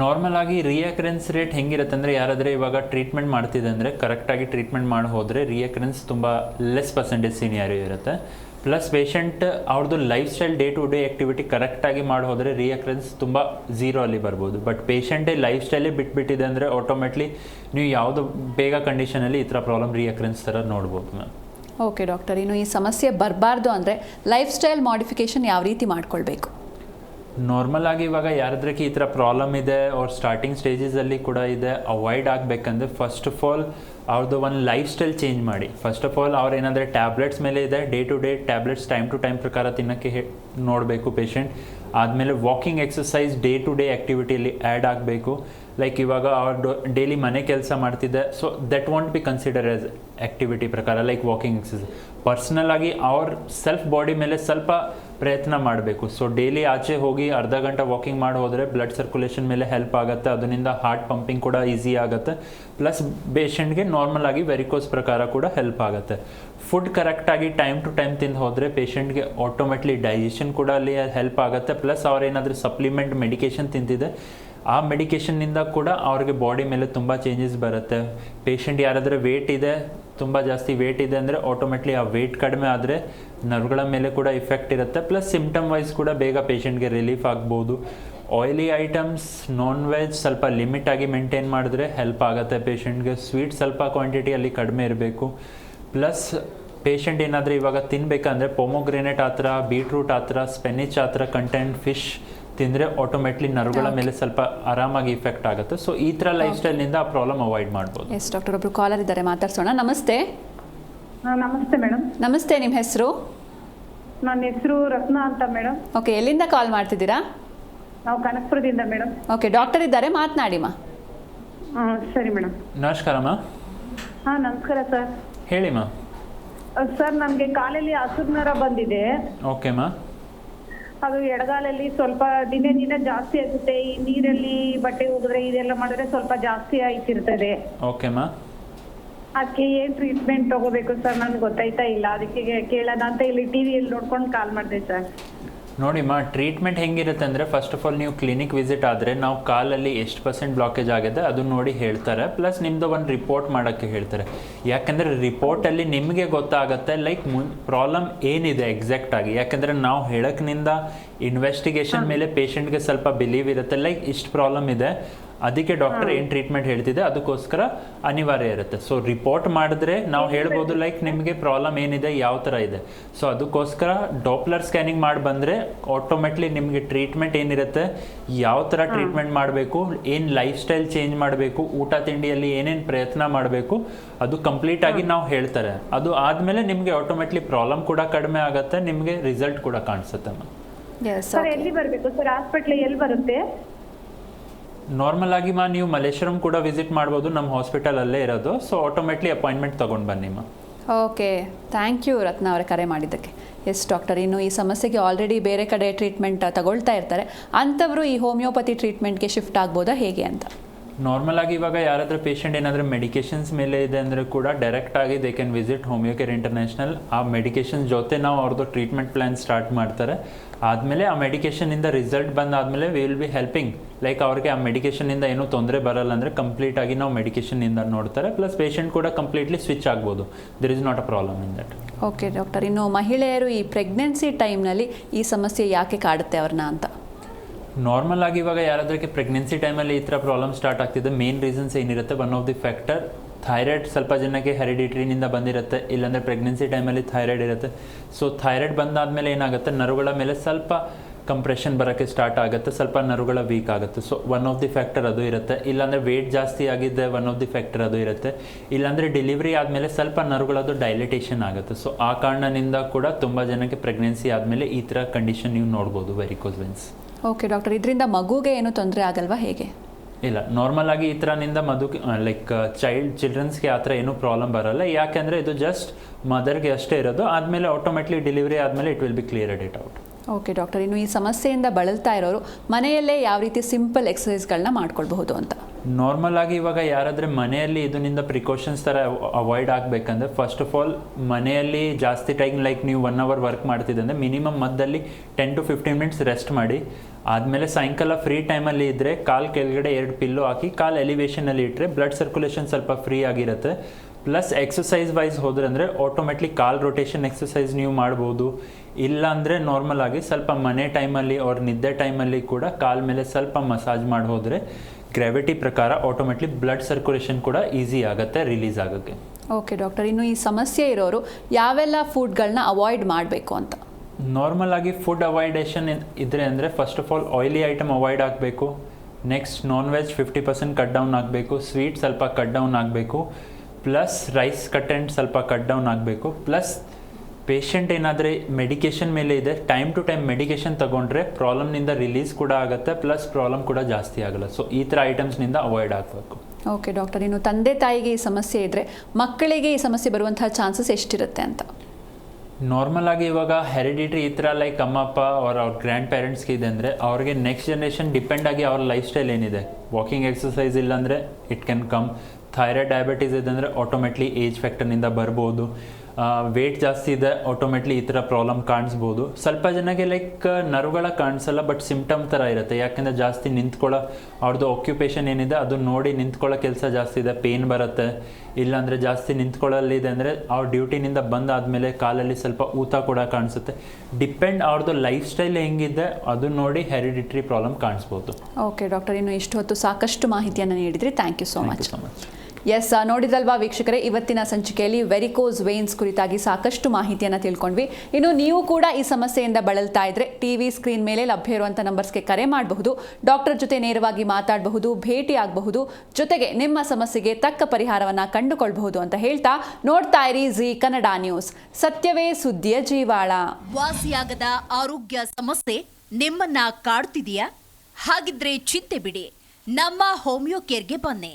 [SPEAKER 2] ನಾರ್ಮಲ್ ಆಗಿ ರಿಯಕರೆನ್ಸ್ ರೇಟ್ ಹೆಂಗಿರುತ್ತೆ ಅಂದರೆ ಯಾರಾದರೆ ಇವಾಗ ಟ್ರೀಟ್ಮೆಂಟ್ ಮಾಡ್ತಿದೆ ಅಂದರೆ ಕರೆಕ್ಟಾಗಿ ಟ್ರೀಟ್ಮೆಂಟ್ ಮಾಡಿ ಹೋದರೆ ರಿಯಕರೆನ್ಸ್ ತುಂಬ ಲೆಸ್ ಪರ್ಸೆಂಟೇಜ್ ಸೀನಿಯರ್ ಇರುತ್ತೆ. ಪ್ಲಸ್ ಪೇಷಂಟ್ ಅವ್ರದ್ದು lifestyle day to day activity ಕರೆಕ್ಟಾಗಿ ಮಾಡಿ ಹೋದರೆ ರಿಯಕರೆನ್ಸ್ ತುಂಬ ಝೀರೋ ಅಲ್ಲಿ ಬರ್ಬೋದು. ಬಟ್ ಪೇಷಂಟೇ ಲೈಫ್ ಸ್ಟೈಲೇ ಬಿಟ್ಬಿಟ್ಟಿದೆ ಅಂದರೆ ಆಟೋಮೆಟ್ಲಿ ನೀವು ಯಾವುದು ಬೇಗ ಕಂಡೀಷನಲ್ಲಿ ಈ ಥರ ಪ್ರಾಬ್ಲಮ್ ರಿಯಕರೆನ್ಸ್ ಥರ ನೋಡ್ಬೋದು ಮ್ಯಾಮ್
[SPEAKER 1] ಓಕೆ ಡಾಕ್ಟರ್ ಇನ್ನು ಈ ಸಮಸ್ಯೆ ಬರಬಾರ್ದು ಅಂದರೆ ಲೈಫ್ ಸ್ಟೈಲ್ ಮಾಡಿಫಿಕೇಶನ್ ಯಾವ ರೀತಿ ಮಾಡ್ಕೊಳ್ಬೇಕು?
[SPEAKER 2] ನಾರ್ಮಲ್ ಆಗಿ ಇವಾಗ ಯಾರದ್ರಕ್ಕೆ ಈ ಥರ ಪ್ರಾಬ್ಲಮ್ ಇದೆ ಅವ್ರ ಸ್ಟಾರ್ಟಿಂಗ್ ಸ್ಟೇಜಸಲ್ಲಿ ಕೂಡ ಇದೆ ಅವಾಯ್ಡ್ ಆಗಬೇಕಂದ್ರೆ ಫಸ್ಟ್ ಆಫ್ ಆಲ್ ಅವ್ರದ್ದು ಒಂದು ಲೈಫ್ ಸ್ಟೈಲ್ ಚೇಂಜ್ ಮಾಡಿ. ಫಸ್ಟ್ ಆಫ್ ಆಲ್ ಅವ್ರು ಏನಾದರೆ ಟ್ಯಾಬ್ಲೆಟ್ಸ್ ಮೇಲೆ ಇದೆ day to day tablets time to time ಪ್ರಕಾರ ತಿನ್ನೋಕ್ಕೆ ನೋಡಬೇಕು ಪೇಷಂಟ್ ಆದಮೇಲೆ walking exercise day to day ಆ್ಯಕ್ಟಿವಿಟಿಯಲ್ಲಿ add ಆಗಬೇಕು. ಲೈಕ್ ಇವಾಗ ಅವ್ರು ಡೈಲಿ ಮನೆ ಕೆಲಸ ಮಾಡ್ತಿದ್ದೆ. So that want be consider as activity ಪ್ರಕಾರ ಲೈಕ್ ವಾಕಿಂಗ್ ಎಕ್ಸಸೈಸ್ ಪರ್ಸ್ನಲ್ ಆಗಿ ಅವ್ರ ಸೆಲ್ಫ್ ಬಾಡಿ ಮೇಲೆ ಸ್ವಲ್ಪ ಪ್ರಯತ್ನ ಮಾಡಬೇಕು. ಸೊ ಡೈಲಿ ಆಚೆ ಹೋಗಿ ಅರ್ಧ ಗಂಟೆ ವಾಕಿಂಗ್ ಮಾಡಿ ಹೋದರೆ ಬ್ಲಡ್ ಸರ್ಕ್ಯುಲೇಷನ್ ಮೇಲೆ ಹೆಲ್ಪ್ ಆಗುತ್ತೆ. ಅದರಿಂದ ಹಾರ್ಟ್ ಪಂಪಿಂಗ್ ಕೂಡ ಈಸಿ ಆಗುತ್ತೆ. ಪ್ಲಸ್ ಪೇಷಂಟ್ಗೆ ನಾರ್ಮಲ್ ಆಗಿ ವೆರಿಕೋಸ್ ಪ್ರಕಾರ ಕೂಡ ಹೆಲ್ಪ್ ಆಗುತ್ತೆ. ಫುಡ್ ಕರೆಕ್ಟಾಗಿ ಟೈಮ್ ಟು ಟೈಮ್ ತಿಂದು ಹೋದರೆ ಪೇಷಂಟ್ಗೆ ಆಟೋಮೆಟ್ಲಿ ಡೈಜೆಷನ್ ಕೂಡ ಅಲ್ಲಿ ಹೆಲ್ಪ್ ಆಗುತ್ತೆ. ಪ್ಲಸ್ ಅವ್ರೇನಾದರೂ ಸಪ್ಲಿಮೆಂಟ್ ಮೆಡಿಕೇಶನ್ ತಿಂತಿದೆ ಆ ಮೆಡಿಕೇಷನ್ನಿಂದ ಕೂಡ ಅವ್ರಿಗೆ ಬಾಡಿ ಮೇಲೆ ತುಂಬ ಚೇಂಜಸ್ ಬರುತ್ತೆ. ಪೇಷಂಟ್ ಯಾರಾದರೂ ವೇಟ್ ಇದೆ, ತುಂಬ ಜಾಸ್ತಿ ವೇಟ್ ಇದೆ ಅಂದರೆ ಆಟೋಮೆಟ್ಲಿ ಆ ವೇಟ್ ಕಡಿಮೆ ಆದರೆ ನರ್ವ್ಗಳ ಮೇಲೆ ಕೂಡ ಇಫೆಕ್ಟ್ ಇರುತ್ತೆ. ಪ್ಲಸ್ ಸಿಮ್ಟಮ್ ವೈಸ್ ಕೂಡ ಬೇಗ ಪೇಷಂಟ್ಗೆ ರಿಲೀಫ್ ಆಗ್ಬೋದು. ಆಯಿಲಿ ಐಟಮ್ಸ್ ನಾನ್ ವೆಜ್ ಸ್ವಲ್ಪ ಲಿಮಿಟ್ ಆಗಿ ಮೇಂಟೈನ್ ಮಾಡಿದ್ರೆ ಹೆಲ್ಪ್ ಆಗುತ್ತೆ ಪೇಷಂಟ್ಗೆ ಸ್ವೀಟ್ ಸ್ವಲ್ಪ ಕ್ವಾಂಟಿಟಿಯಲ್ಲಿ ಕಡಿಮೆ ಇರಬೇಕು. ಪ್ಲಸ್ ಪೇಷಂಟ್ ಏನಾದರೂ ಇವಾಗ ತಿನ್ನಬೇಕಂದ್ರೆ ಪೊಮೊಗ್ರೆನೆಟ್ ಆ ಥರ ಬೀಟ್ರೂಟ್ ಆ ಥರ ಸ್ಪೆನಿಚ್ ಆ ಥರ ಕಂಟೆಂಟ್ ಫಿಶ್ ತಿಂದರೆ ಆಟೋಮೆಟ್ಲಿ ನರಗಳ ಮೇಲೆ ಸ್ವಲ್ಪ ಆರಾಮಾಗಿ ಇಫೆಕ್ಟ್ ಆಗುತ್ತೆ. ಸೊ ಈ ಥರ ಲೈಫ್ ಸ್ಟೈಲ್ನಿಂದ ಆ ಪ್ರಾಬ್ಲಮ್ ಅವಾಯ್ಡ್ ಮಾಡ್ಬೋದು.
[SPEAKER 1] ಎಸ್ ಡಾಕ್ಟರ್ ಒಬ್ಬರು ಕಾಲರ್ ಇದ್ದಾರೆ ಮಾತಾಡ್ಸೋಣ. ನಮಸ್ತೆ.
[SPEAKER 4] ಹಾ, ನಮಸ್ತೆ ಮೇಡಮ್
[SPEAKER 1] ನಮಸ್ತೆ ನಿಮ್ಮ ಹೆಸರು?
[SPEAKER 4] ನನ್ನ ಹೆಸರು ರತ್ನ ಅಂತ ಮೇಡಮ್
[SPEAKER 1] ಓಕೆ ಎಲ್ಲಿಂದ ಕಾಲ್ ಮಾಡ್ತಿದ್ದೀರಾ?
[SPEAKER 4] ನಾವು ಕನಕಪುರದಿಂದ ಮೇಡಮ್
[SPEAKER 1] ಓಕೆ ಡಾಕ್ಟರ್ ಇದ್ದಾರೆ ಮಾತನಾಡಿ
[SPEAKER 4] ಮಾ. ಸರಿ ಮೇಡಮ್
[SPEAKER 2] ಮಾ.
[SPEAKER 4] ಹಾಂ ನಮಸ್ಕಾರ ಸರ್
[SPEAKER 2] ಹೇಳಿ ಮಾ.
[SPEAKER 4] ಸರ್ ನಮಗೆ ಕಾಲಲ್ಲಿ ಹಸುರು ನರ ಬಂದಿದೆ
[SPEAKER 2] ಓಕೆಮ್ಮ
[SPEAKER 4] ಅದು ಎಡಗಾಲಲ್ಲಿ ಸ್ವಲ್ಪ ದಿನೇ ದಿನ ಜಾಸ್ತಿ ಆಗುತ್ತೆ. ಈ ನೀರಲ್ಲಿ ಬಟ್ಟೆ ಹೋಗಿದ್ರೆ ಇದೆಲ್ಲ ಮಾಡಿದ್ರೆ ಸ್ವಲ್ಪ ಜಾಸ್ತಿ ಆಯ್ತಿರ್ತದೆ.
[SPEAKER 2] ಓಕೆಮ್ಮ
[SPEAKER 4] ಅದಕ್ಕೆ ಏನ್ ಟ್ರೀಟ್ಮೆಂಟ್ ತಗೋಬೇಕು ಸರ್ ನನ್ಗೆ ಗೊತ್ತಾಯ್ತಾ ಇಲ್ಲ. ಅದಕ್ಕೆ ಕೇಳೋಣ ಅಂತ ಇಲ್ಲಿ ಟಿವಿಯಲ್ಲಿ ನೋಡ್ಕೊಂಡು ಕಾಲ್ ಮಾಡಿದೆ ಸರ್
[SPEAKER 2] ನೋಡಿಮ್ಮ ಟ್ರೀಟ್ಮೆಂಟ್ ಹೆಂಗಿರುತ್ತೆ ಅಂದರೆ ಫಸ್ಟ್ ಆಫ್ ಆಲ್ ನೀವು ಕ್ಲಿನಿಕ್ ವಿಸಿಟ್ ಆದರೆ ನಾವು ಕಾಲಲ್ಲಿ ಎಷ್ಟು ಪರ್ಸೆಂಟ್ ಬ್ಲಾಕೇಜ್ ಆಗಿದೆ ಅದನ್ನ ನೋಡಿ ಹೇಳ್ತಾರೆ. ಪ್ಲಸ್ ನಿಮ್ಮದು ಒಂದು ರಿಪೋರ್ಟ್ ಮಾಡೋಕ್ಕೆ ಹೇಳ್ತಾರೆ. ಯಾಕೆಂದರೆ ರಿಪೋರ್ಟಲ್ಲಿ ನಿಮಗೆ ಗೊತ್ತಾಗುತ್ತೆ ಲೈಕ್ ಮುನ್ ಪ್ರಾಬ್ಲಮ್ ಏನಿದೆ ಎಕ್ಸಾಕ್ಟ್ ಆಗಿ. ಯಾಕೆಂದರೆ ನಾವು ಹೇಳಕ್ನಿಂದ ಇನ್ವೆಸ್ಟಿಗೇಷನ್ ಮೇಲೆ ಪೇಷಂಟ್ಗೆ ಸ್ವಲ್ಪ ಬಿಲೀವ್ ಇರುತ್ತೆ ಲೈಕ್ ಇಷ್ಟು ಪ್ರಾಬ್ಲಮ್ ಇದೆ. ಅದಕ್ಕೆ ಡಾಕ್ಟರ್ ಏನು ಟ್ರೀಟ್ಮೆಂಟ್ ಹೇಳ್ತಿದೆ? ಅದಕ್ಕೋಸ್ಕರ ಅನಿವಾರ್ಯ ಇರುತ್ತೆ. ಸೊ ರಿಪೋರ್ಟ್ ಮಾಡಿದ್ರೆ ನಾವು ಹೇಳ್ಬೋದು ಲೈಕ್ ನಿಮಗೆ ಪ್ರಾಬ್ಲಮ್ ಏನಿದೆ ಯಾವ ಥರ ಇದೆ. ಸೊ ಅದಕ್ಕೋಸ್ಕರ ಡಾಪ್ಲರ್ ಸ್ಕ್ಯಾನಿಂಗ್ ಮಾಡಿ ಬಂದರೆ ಆಟೋಮೆಟ್ಲಿ ನಿಮಗೆ ಟ್ರೀಟ್ಮೆಂಟ್ ಏನಿರುತ್ತೆ ಯಾವ ಥರ ಟ್ರೀಟ್ಮೆಂಟ್ ಮಾಡಬೇಕು ಏನು ಲೈಫ್ ಸ್ಟೈಲ್ ಚೇಂಜ್ ಮಾಡಬೇಕು ಊಟ ತಿಂಡಿಯಲ್ಲಿ ಏನೇನು ಪ್ರಯತ್ನ ಮಾಡಬೇಕು ಅದು ಕಂಪ್ಲೀಟ್ ಆಗಿ ನಾವು ಹೇಳ್ತಾರೆ. ಅದು ಆದಮೇಲೆ ನಿಮಗೆ ಆಟೋಮೆಟ್ಲಿ ಪ್ರಾಬ್ಲಮ್ ಕೂಡ ಕಡಿಮೆ ಆಗುತ್ತೆ ನಿಮಗೆ ರಿಸಲ್ಟ್ ಕೂಡ ಕಾಣಿಸುತ್ತೆ. ಮ್ಯಾಮ್
[SPEAKER 1] ಎಸ್
[SPEAKER 4] ಸರ್ ಎಲ್ಲಿ ಬರಬೇಕು? ಸರ್ ಹಾಸ್ಪಿಟ್ಲ್ ಎಲ್ಲಿ ಬರುತ್ತೆ?
[SPEAKER 2] ನಾರ್ಮಲ್ ಆಗಿ ಮಾ ನೀವು ಮಲೇಶ್ವರಂ ಕೂಡ ವಿಸಿಟ್ ಮಾಡ್ಬೋದು. ನಮ್ಮ ಹಾಸ್ಪಿಟಲ್ ಅಲ್ಲೇ ಇರೋದು. ಸೊ ಆಟೋಮೆಟ್ಲಿ ಅಪಾಯಿಂಟ್ಮೆಂಟ್ ತೊಗೊಂಡು ಬನ್ನಿ ಮಾ.
[SPEAKER 1] ಓಕೆ ಥ್ಯಾಂಕ್ ಯು ರತ್ನ ಅವರ ಕರೆ ಮಾಡಿದ್ದಕ್ಕೆ. ಎಸ್ ಡಾಕ್ಟರ್ ಇನ್ನು ಈ ಸಮಸ್ಯೆಗೆ ಆಲ್ರೆಡಿ ಬೇರೆ ಕಡೆ ಟ್ರೀಟ್ಮೆಂಟ್ ತಗೊಳ್ತಾ ಇರ್ತಾರೆ. ಅಂಥವರು ಈ ಹೋಮಿಯೋಪತಿ ಟ್ರೀಟ್ಮೆಂಟ್ಗೆ ಶಿಫ್ಟ್ ಆಗ್ಬೋದಾ ಹೇಗೆ ಅಂತ?
[SPEAKER 2] ನಾರ್ಮಲ್ ಆಗಿ ಇವಾಗ ಯಾರಾದರೂ ಪೇಷಂಟ್ ಏನಾದರೂ ಮೆಡಿಕೇಶನ್ಸ್ ಮೇಲೆ ಇದೆ ಅಂದರೆ ಕೂಡ ಡೈರೆಕ್ಟ್ ಆಗಿ they can visit Homeocare International ಆ ಮೆಡಿಕೇಶನ್ ಜೊತೆ ನಾವು ಅವ್ರದ್ದು ಟ್ರೀಟ್ಮೆಂಟ್ ಪ್ಲ್ಯಾನ್ ಸ್ಟಾರ್ಟ್ ಮಾಡ್ತಾರೆ. ಆದಮೇಲೆ ಆ ಮೆಡಿಕೇಷನಿಂದ result ಬಂದಾದಮೇಲೆ we will be helping like ಅವ್ರಿಗೆ ಆ ಮೆಡಿಕೇಷನಿಂದ ಏನೂ ತೊಂದರೆ ಬರಲ್ಲ ಅಂದರೆ ಕಂಪ್ಲೀಟ್ ಆಗಿ ನಾವು ಮೆಡಿಕೇಷನಿಂದ ನೋಡ್ತಾರೆ. ಪ್ಲಸ್ ಪೇಷಂಟ್ ಕೂಡ ಕಂಪ್ಲೀಟ್ಲಿ ಸ್ವಿಚ್ ಆಗ್ಬೋದು. There is not a problem in that
[SPEAKER 1] okay doctor ಇನ್ನು ಮಹಿಳೆಯರು ಈ ಪ್ರೆಗ್ನೆನ್ಸಿ ಟೈಮ್ನಲ್ಲಿ ಈ ಸಮಸ್ಯೆ ಯಾಕೆ ಕಾಡುತ್ತೆ ಅವ್ರನ್ನ ಅಂತ?
[SPEAKER 2] ನಾರ್ಮಲ್ ಆಗಿ ಇವಾಗ ಯಾರಾದ್ರಿಗೆ ಪ್ರೆಗ್ನೆನ್ಸಿ ಟೈಮಲ್ಲಿ ಈ ಥರ ಪ್ರಾಬ್ಲಮ್ ಸ್ಟಾರ್ಟ್ ಆಗ್ತಿದೆ. ಮೇನ್ ರೀಸನ್ಸ್ ಏನಿರುತ್ತೆ? One of the factor thyroid ಸ್ವಲ್ಪ ಜನಕ್ಕೆ ಹೆರಿಡಿಟ್ರಿನಿಂದ ಬಂದಿರುತ್ತೆ, ಇಲ್ಲಾಂದರೆ ಪ್ರೆಗ್ನೆನ್ಸಿ ಟೈಮಲ್ಲಿ ಥೈರಾಯ್ಡ್ ಇರುತ್ತೆ. ಸೊ ಥೈರಾಯ್ಡ್ ಬಂದಾದಮೇಲೆ ಏನಾಗುತ್ತೆ, ನರುಗಳ ಮೇಲೆ ಸ್ವಲ್ಪ ಕಂಪ್ರೆಷನ್ ಬರೋಕ್ಕೆ ಸ್ಟಾರ್ಟ್ ಆಗುತ್ತೆ, ಸ್ವಲ್ಪ ನರುಗಳ ವೀಕ್ ಆಗುತ್ತೆ. So one of the factor ಅದು ಇರುತ್ತೆ. ಇಲ್ಲಾಂದರೆ ವೇಟ್ ಜಾಸ್ತಿ ಆಗಿದ್ದೆ ಒನ್ ಆಫ್ ದಿ ಫ್ಯಾಕ್ಟರ್ ಅದು ಇರುತ್ತೆ. ಇಲ್ಲಾಂದರೆ ಡೆಲಿವರಿ ಆದಮೇಲೆ ಸ್ವಲ್ಪ ನರುಗಳದು ಡೈಲಿಟೇಷನ್ ಆಗುತ್ತೆ. ಸೊ ಆ ಕಾರಣದಿಂದ ಕೂಡ ತುಂಬ ಜನಕ್ಕೆ ಪ್ರೆಗ್ನೆನ್ಸಿ ಆದಮೇಲೆ ಈ ಥರ ಕಂಡೀಷನ್ ನೀವು ನೋಡ್ಬೋದು ವೆರಿಕೋಸ್ ವೆನ್ಸ್
[SPEAKER 1] ಓಕೆ ಡಾಕ್ಟರ್ ಇದರಿಂದ ಮಗುಗೆ ಏನು ತೊಂದರೆ ಆಗಲ್ವಾ ಹೇಗೆ?
[SPEAKER 2] ಇಲ್ಲ ನಾರ್ಮಲ್ ಆಗಿ ಈ ಥರನಿಂದ ಮದು ಲೈಕ್ ಚೈಲ್ಡ್ ಚಿಲ್ಡ್ರನ್ಸ್ಗೆ ಆ ಥರ ಏನೂ ಪ್ರಾಬ್ಲಮ್ ಬರಲ್ಲ. ಯಾಕೆಂದರೆ ಇದು ಜಸ್ಟ್ ಮದರ್ಗೆ ಅಷ್ಟೇ ಇರೋದು. ಆದಮೇಲೆ ಆಟೋಮೆಟ್ಲಿ ಡೆಲಿವರಿ ಆದಮೇಲೆ it will be clear it out
[SPEAKER 1] okay doctor ಇನ್ನು ಈ ಸಮಸ್ಯೆಯಿಂದ ಬಳಲ್ತಾ ಇರೋರು ಮನೆಯಲ್ಲೇ ಯಾವ ರೀತಿ ಸಿಂಪಲ್ ಎಕ್ಸಸೈಸ್ಗಳನ್ನ ಮಾಡ್ಕೊಳ್ಬಹುದು ಅಂತ.
[SPEAKER 2] ನಾರ್ಮಲ್ ಆಗಿ ಇವಾಗ ಯಾರಾದರೆ ಮನೆಯಲ್ಲಿ ಇದರಿಂದ ಪ್ರಿಕಾಷನ್ಸ್ ಥರ ಅವಾಯ್ಡ್ ಆಗಬೇಕಂದ್ರೆ ಫಸ್ಟ್ ಆಫ್ ಆಲ್ ಮನೆಯಲ್ಲಿ ಜಾಸ್ತಿ ಟೈಮ್ ಲೈಕ್ ನೀವು ಒನ್ ಅವರ್ ವರ್ಕ್ ಮಾಡ್ತಿದ್ದಂದ್ರೆ ಮಿನಿಮಮ್ ಮಧ್ಯದಲ್ಲಿ ten to fifteen minutes rest ಮಾಡಿ. ಆದಮೇಲೆ ಸಾಯಂಕಾಲ ಫ್ರೀ ಟೈಮಲ್ಲಿ ಇದ್ದರೆ ಕಾಲು ಕೆಳಗಡೆ ಎರಡು ಪಿಲ್ಲು ಹಾಕಿ ಕಾಲು ಎಲಿವೇಶನಲ್ಲಿ ಇಟ್ಟರೆ ಬ್ಲಡ್ ಸರ್ಕ್ಯುಲೇಷನ್ ಸ್ವಲ್ಪ ಫ್ರೀ ಆಗಿರುತ್ತೆ. ಪ್ಲಸ್ ಎಕ್ಸಸೈಸ್ ವೈಸ್ ಹೋದ್ರೆ ಅಂದರೆ ಆಟೋಮೆಟ್ಲಿ ಕಾಲ್ ರೊಟೇಷನ್ ಎಕ್ಸಸೈಸ್ ನೀವು ಮಾಡ್ಬೋದು. ಇಲ್ಲ ಅಂದರೆ ನಾರ್ಮಲ್ ಆಗಿ ಸ್ವಲ್ಪ ಮನೆ ಟೈಮಲ್ಲಿ ಅವ್ರ ನಿದ್ದೆ ಟೈಮಲ್ಲಿ ಕೂಡ ಕಾಲ್ ಮೇಲೆ ಸ್ವಲ್ಪ ಮಸಾಜ್ ಮಾಡಿ ಹೋದರೆ ಗ್ರಾವಿಟಿ ಪ್ರಕಾರ ಆಟೋಮೆಟ್ಲಿ ಬ್ಲಡ್ ಸರ್ಕ್ಯುಲೇಷನ್ ಕೂಡ ಈಸಿ ಆಗುತ್ತೆ ರಿಲೀಸ್ ಆಗೋಕ್ಕೆ.
[SPEAKER 1] ಓಕೆ ಡಾಕ್ಟರ್ ಇನ್ನು ಈ ಸಮಸ್ಯೆ ಇರೋರು ಯಾವೆಲ್ಲ ಫುಡ್ಗಳನ್ನ ಅವಾಯ್ಡ್ ಮಾಡಬೇಕು ಅಂತ?
[SPEAKER 2] ನಾರ್ಮಲ್ ಆಗಿ ಫುಡ್ ಅವಾಯ್ಡೇಷನ್ ಇದ್ರೆ ಅಂದರೆ first of all oily item avoid ಆಗಬೇಕು. Next non veg fifty percent cut down ಆಗಬೇಕು. ಸ್ವೀಟ್ ಸ್ವಲ್ಪ ಕಟ್ ಡೌನ್ ಆಗಬೇಕು. ಪ್ಲಸ್ ರೈಸ್ ಕಟೆಂಟ್ ಸ್ವಲ್ಪ ಕಟ್ ಡೌನ್ ಆಗಬೇಕು. ಪ್ಲಸ್ ಪೇಷಂಟ್ ಏನಾದರೆ ಮೆಡಿಕೇಶನ್ ಮೇಲೆ ಇದೆ ಟೈಮ್ ಟು ಟೈಮ್ ಮೆಡಿಕೇಶನ್ ತಗೊಂಡ್ರೆ ಪ್ರಾಬ್ಲಮ್ನಿಂದ ರಿಲೀಸ್ ಕೂಡ ಆಗುತ್ತೆ ಪ್ಲಸ್ ಪ್ರಾಬ್ಲಮ್ ಕೂಡ ಜಾಸ್ತಿ ಆಗಲ್ಲ. ಸೊ ಈ ಥರ ಐಟಮ್ಸ್ನಿಂದ ಅವಾಯ್ಡ್ ಆಗಬೇಕು.
[SPEAKER 1] ಓಕೆ ಡಾಕ್ಟರ್ ಇನ್ನು ತಂದೆ ತಾಯಿಗೆ ಈ ಸಮಸ್ಯೆ ಇದ್ದರೆ ಮಕ್ಕಳಿಗೆ ಈ ಸಮಸ್ಯೆ ಬರುವಂತಹ ಚಾನ್ಸಸ್ ಎಷ್ಟಿರುತ್ತೆ ಅಂತ?
[SPEAKER 2] ನಾರ್ಮಲ್ ಆಗಿ ಇವಾಗ ಹೆರಿಡಿಟ್ರಿ ಈ ಥರ ಲೈಕ್ ಅಮ್ಮಪ್ಪ ಅವ್ರ ಅವ್ರ ಗ್ರ್ಯಾಂಡ್ ಪೇರೆಂಟ್ಸ್ಗೆ ಇದೆ ಅಂದರೆ ಅವ್ರಿಗೆ ನೆಕ್ಸ್ಟ್ ಜನ್ರೇಷನ್ ಡಿಪೆಂಡ್ ಆಗಿ ಅವ್ರ ಲೈಫ್ ಸ್ಟೈಲ್ ಏನಿದೆ. ವಾಕಿಂಗ್ ಎಕ್ಸಸೈಸ್ ಇಲ್ಲಾಂದರೆ it can come thyroid diabetes ಇದೆ ಅಂದರೆ ಆಟೋಮೆಟ್ಲಿ ಏಜ್ ಫ್ಯಾಕ್ಟರ್ನಿಂದ ಬರ್ಬೋದು. ವೇಟ್ ಜಾಸ್ತಿ ಇದೆ ಆಟೋಮೆಟ್ಲಿ ಈ ಥರ ಪ್ರಾಬ್ಲಮ್ ಕಾಣಿಸ್ಬೋದು. ಸ್ವಲ್ಪ ಜನಕ್ಕೆ ಲೈಕ್ ನರ್ವ್ಗಳ ಕಾಣಿಸಲ್ಲ ಬಟ್ ಸಿಂಪ್ಟಮ್ ಥರ ಇರುತ್ತೆ. ಯಾಕೆಂದರೆ ಜಾಸ್ತಿ ನಿಂತ್ಕೊಳ್ಳೋ ಅವ್ರದ್ದು ಆಕ್ಯುಪೇಷನ್ ಏನಿದೆ ಅದು ನೋಡಿ ನಿಂತ್ಕೊಳ್ಳೋ ಕೆಲಸ ಜಾಸ್ತಿ ಇದೆ ಪೇನ್ ಬರುತ್ತೆ. ಇಲ್ಲಾಂದರೆ ಜಾಸ್ತಿ ನಿಂತ್ಕೊಳ್ಳಲಿದೆ ಅಂದರೆ ಅವ್ರ ಡ್ಯೂಟಿನಿಂದ ಬಂದಾದಮೇಲೆ ಕಾಲಲ್ಲಿ ಸ್ವಲ್ಪ ಊತ ಕೂಡ ಕಾಣಿಸುತ್ತೆ. ಡಿಪೆಂಡ್ ಅವ್ರದ್ದು ಲೈಫ್ ಸ್ಟೈಲ್ ಹೆಂಗಿದೆ ಅದು ನೋಡಿ ಹೆರಿಡಿಟ್ರಿ ಪ್ರಾಬ್ಲಮ್ ಕಾಣಿಸ್ಬೋದು.
[SPEAKER 1] ಓಕೆ ಡಾಕ್ಟರ್ ಇನ್ನು ಇಷ್ಟು ಹೊತ್ತು ಸಾಕಷ್ಟು ಮಾಹಿತಿಯನ್ನು ನೀಡಿದ್ರಿ. Thank you so much
[SPEAKER 2] so much
[SPEAKER 1] yes ನೋಡಿದಲ್ವಾ ವೀಕ್ಷಕರೇ, ಇವತ್ತಿನ ಸಂಚಿಕೆಯಲ್ಲಿ ವೆರಿಕೋಸ್ ವೇನ್ಸ್ ಕುರಿತಾಗಿ ಸಾಕಷ್ಟು ಮಾಹಿತಿಯನ್ನು ತಿಳ್ಕೊಂಡ್ವಿ. ಇನ್ನು ನೀವು ಕೂಡ ಈ ಸಮಸ್ಯೆಯಿಂದ ಬಳಲ್ತಾ ಇದ್ರೆ ಟಿವಿ ಸ್ಕ್ರೀನ್ ಮೇಲೆ ಲಭ್ಯ ಇರುವಂಥ ನಂಬರ್ಸ್ಗೆ ಕರೆ ಮಾಡಬಹುದು. ಡಾಕ್ಟರ್ ಜೊತೆ ನೇರವಾಗಿ ಮಾತಾಡಬಹುದು, ಭೇಟಿ ಆಗಬಹುದು. ಜೊತೆಗೆ ನಿಮ್ಮ ಸಮಸ್ಯೆಗೆ ತಕ್ಕ ಪರಿಹಾರವನ್ನು ಕಂಡುಕೊಳ್ಬಹುದು ಅಂತ ಹೇಳ್ತಾ ನೋಡ್ತಾ ಇರಿ ಜಿ ಕನ್ನಡ ನ್ಯೂಸ್ ಸತ್ಯವೇ ಸುದ್ದಿಯ ಜೀವಾಳ.
[SPEAKER 5] ವಾಸಿಯಾಗದ ಆರೋಗ್ಯ ಸಮಸ್ಯೆ ನಿಮ್ಮನ್ನ ಕಾಡ್ತಿದೆಯಾ? ಹಾಗಿದ್ರೆ ಚಿಂತೆ ಬಿಡಿ. ನಮ್ಮ ಹೋಮಿಯೋ ಕೇರ್ಗೆ ಬನ್ನಿ.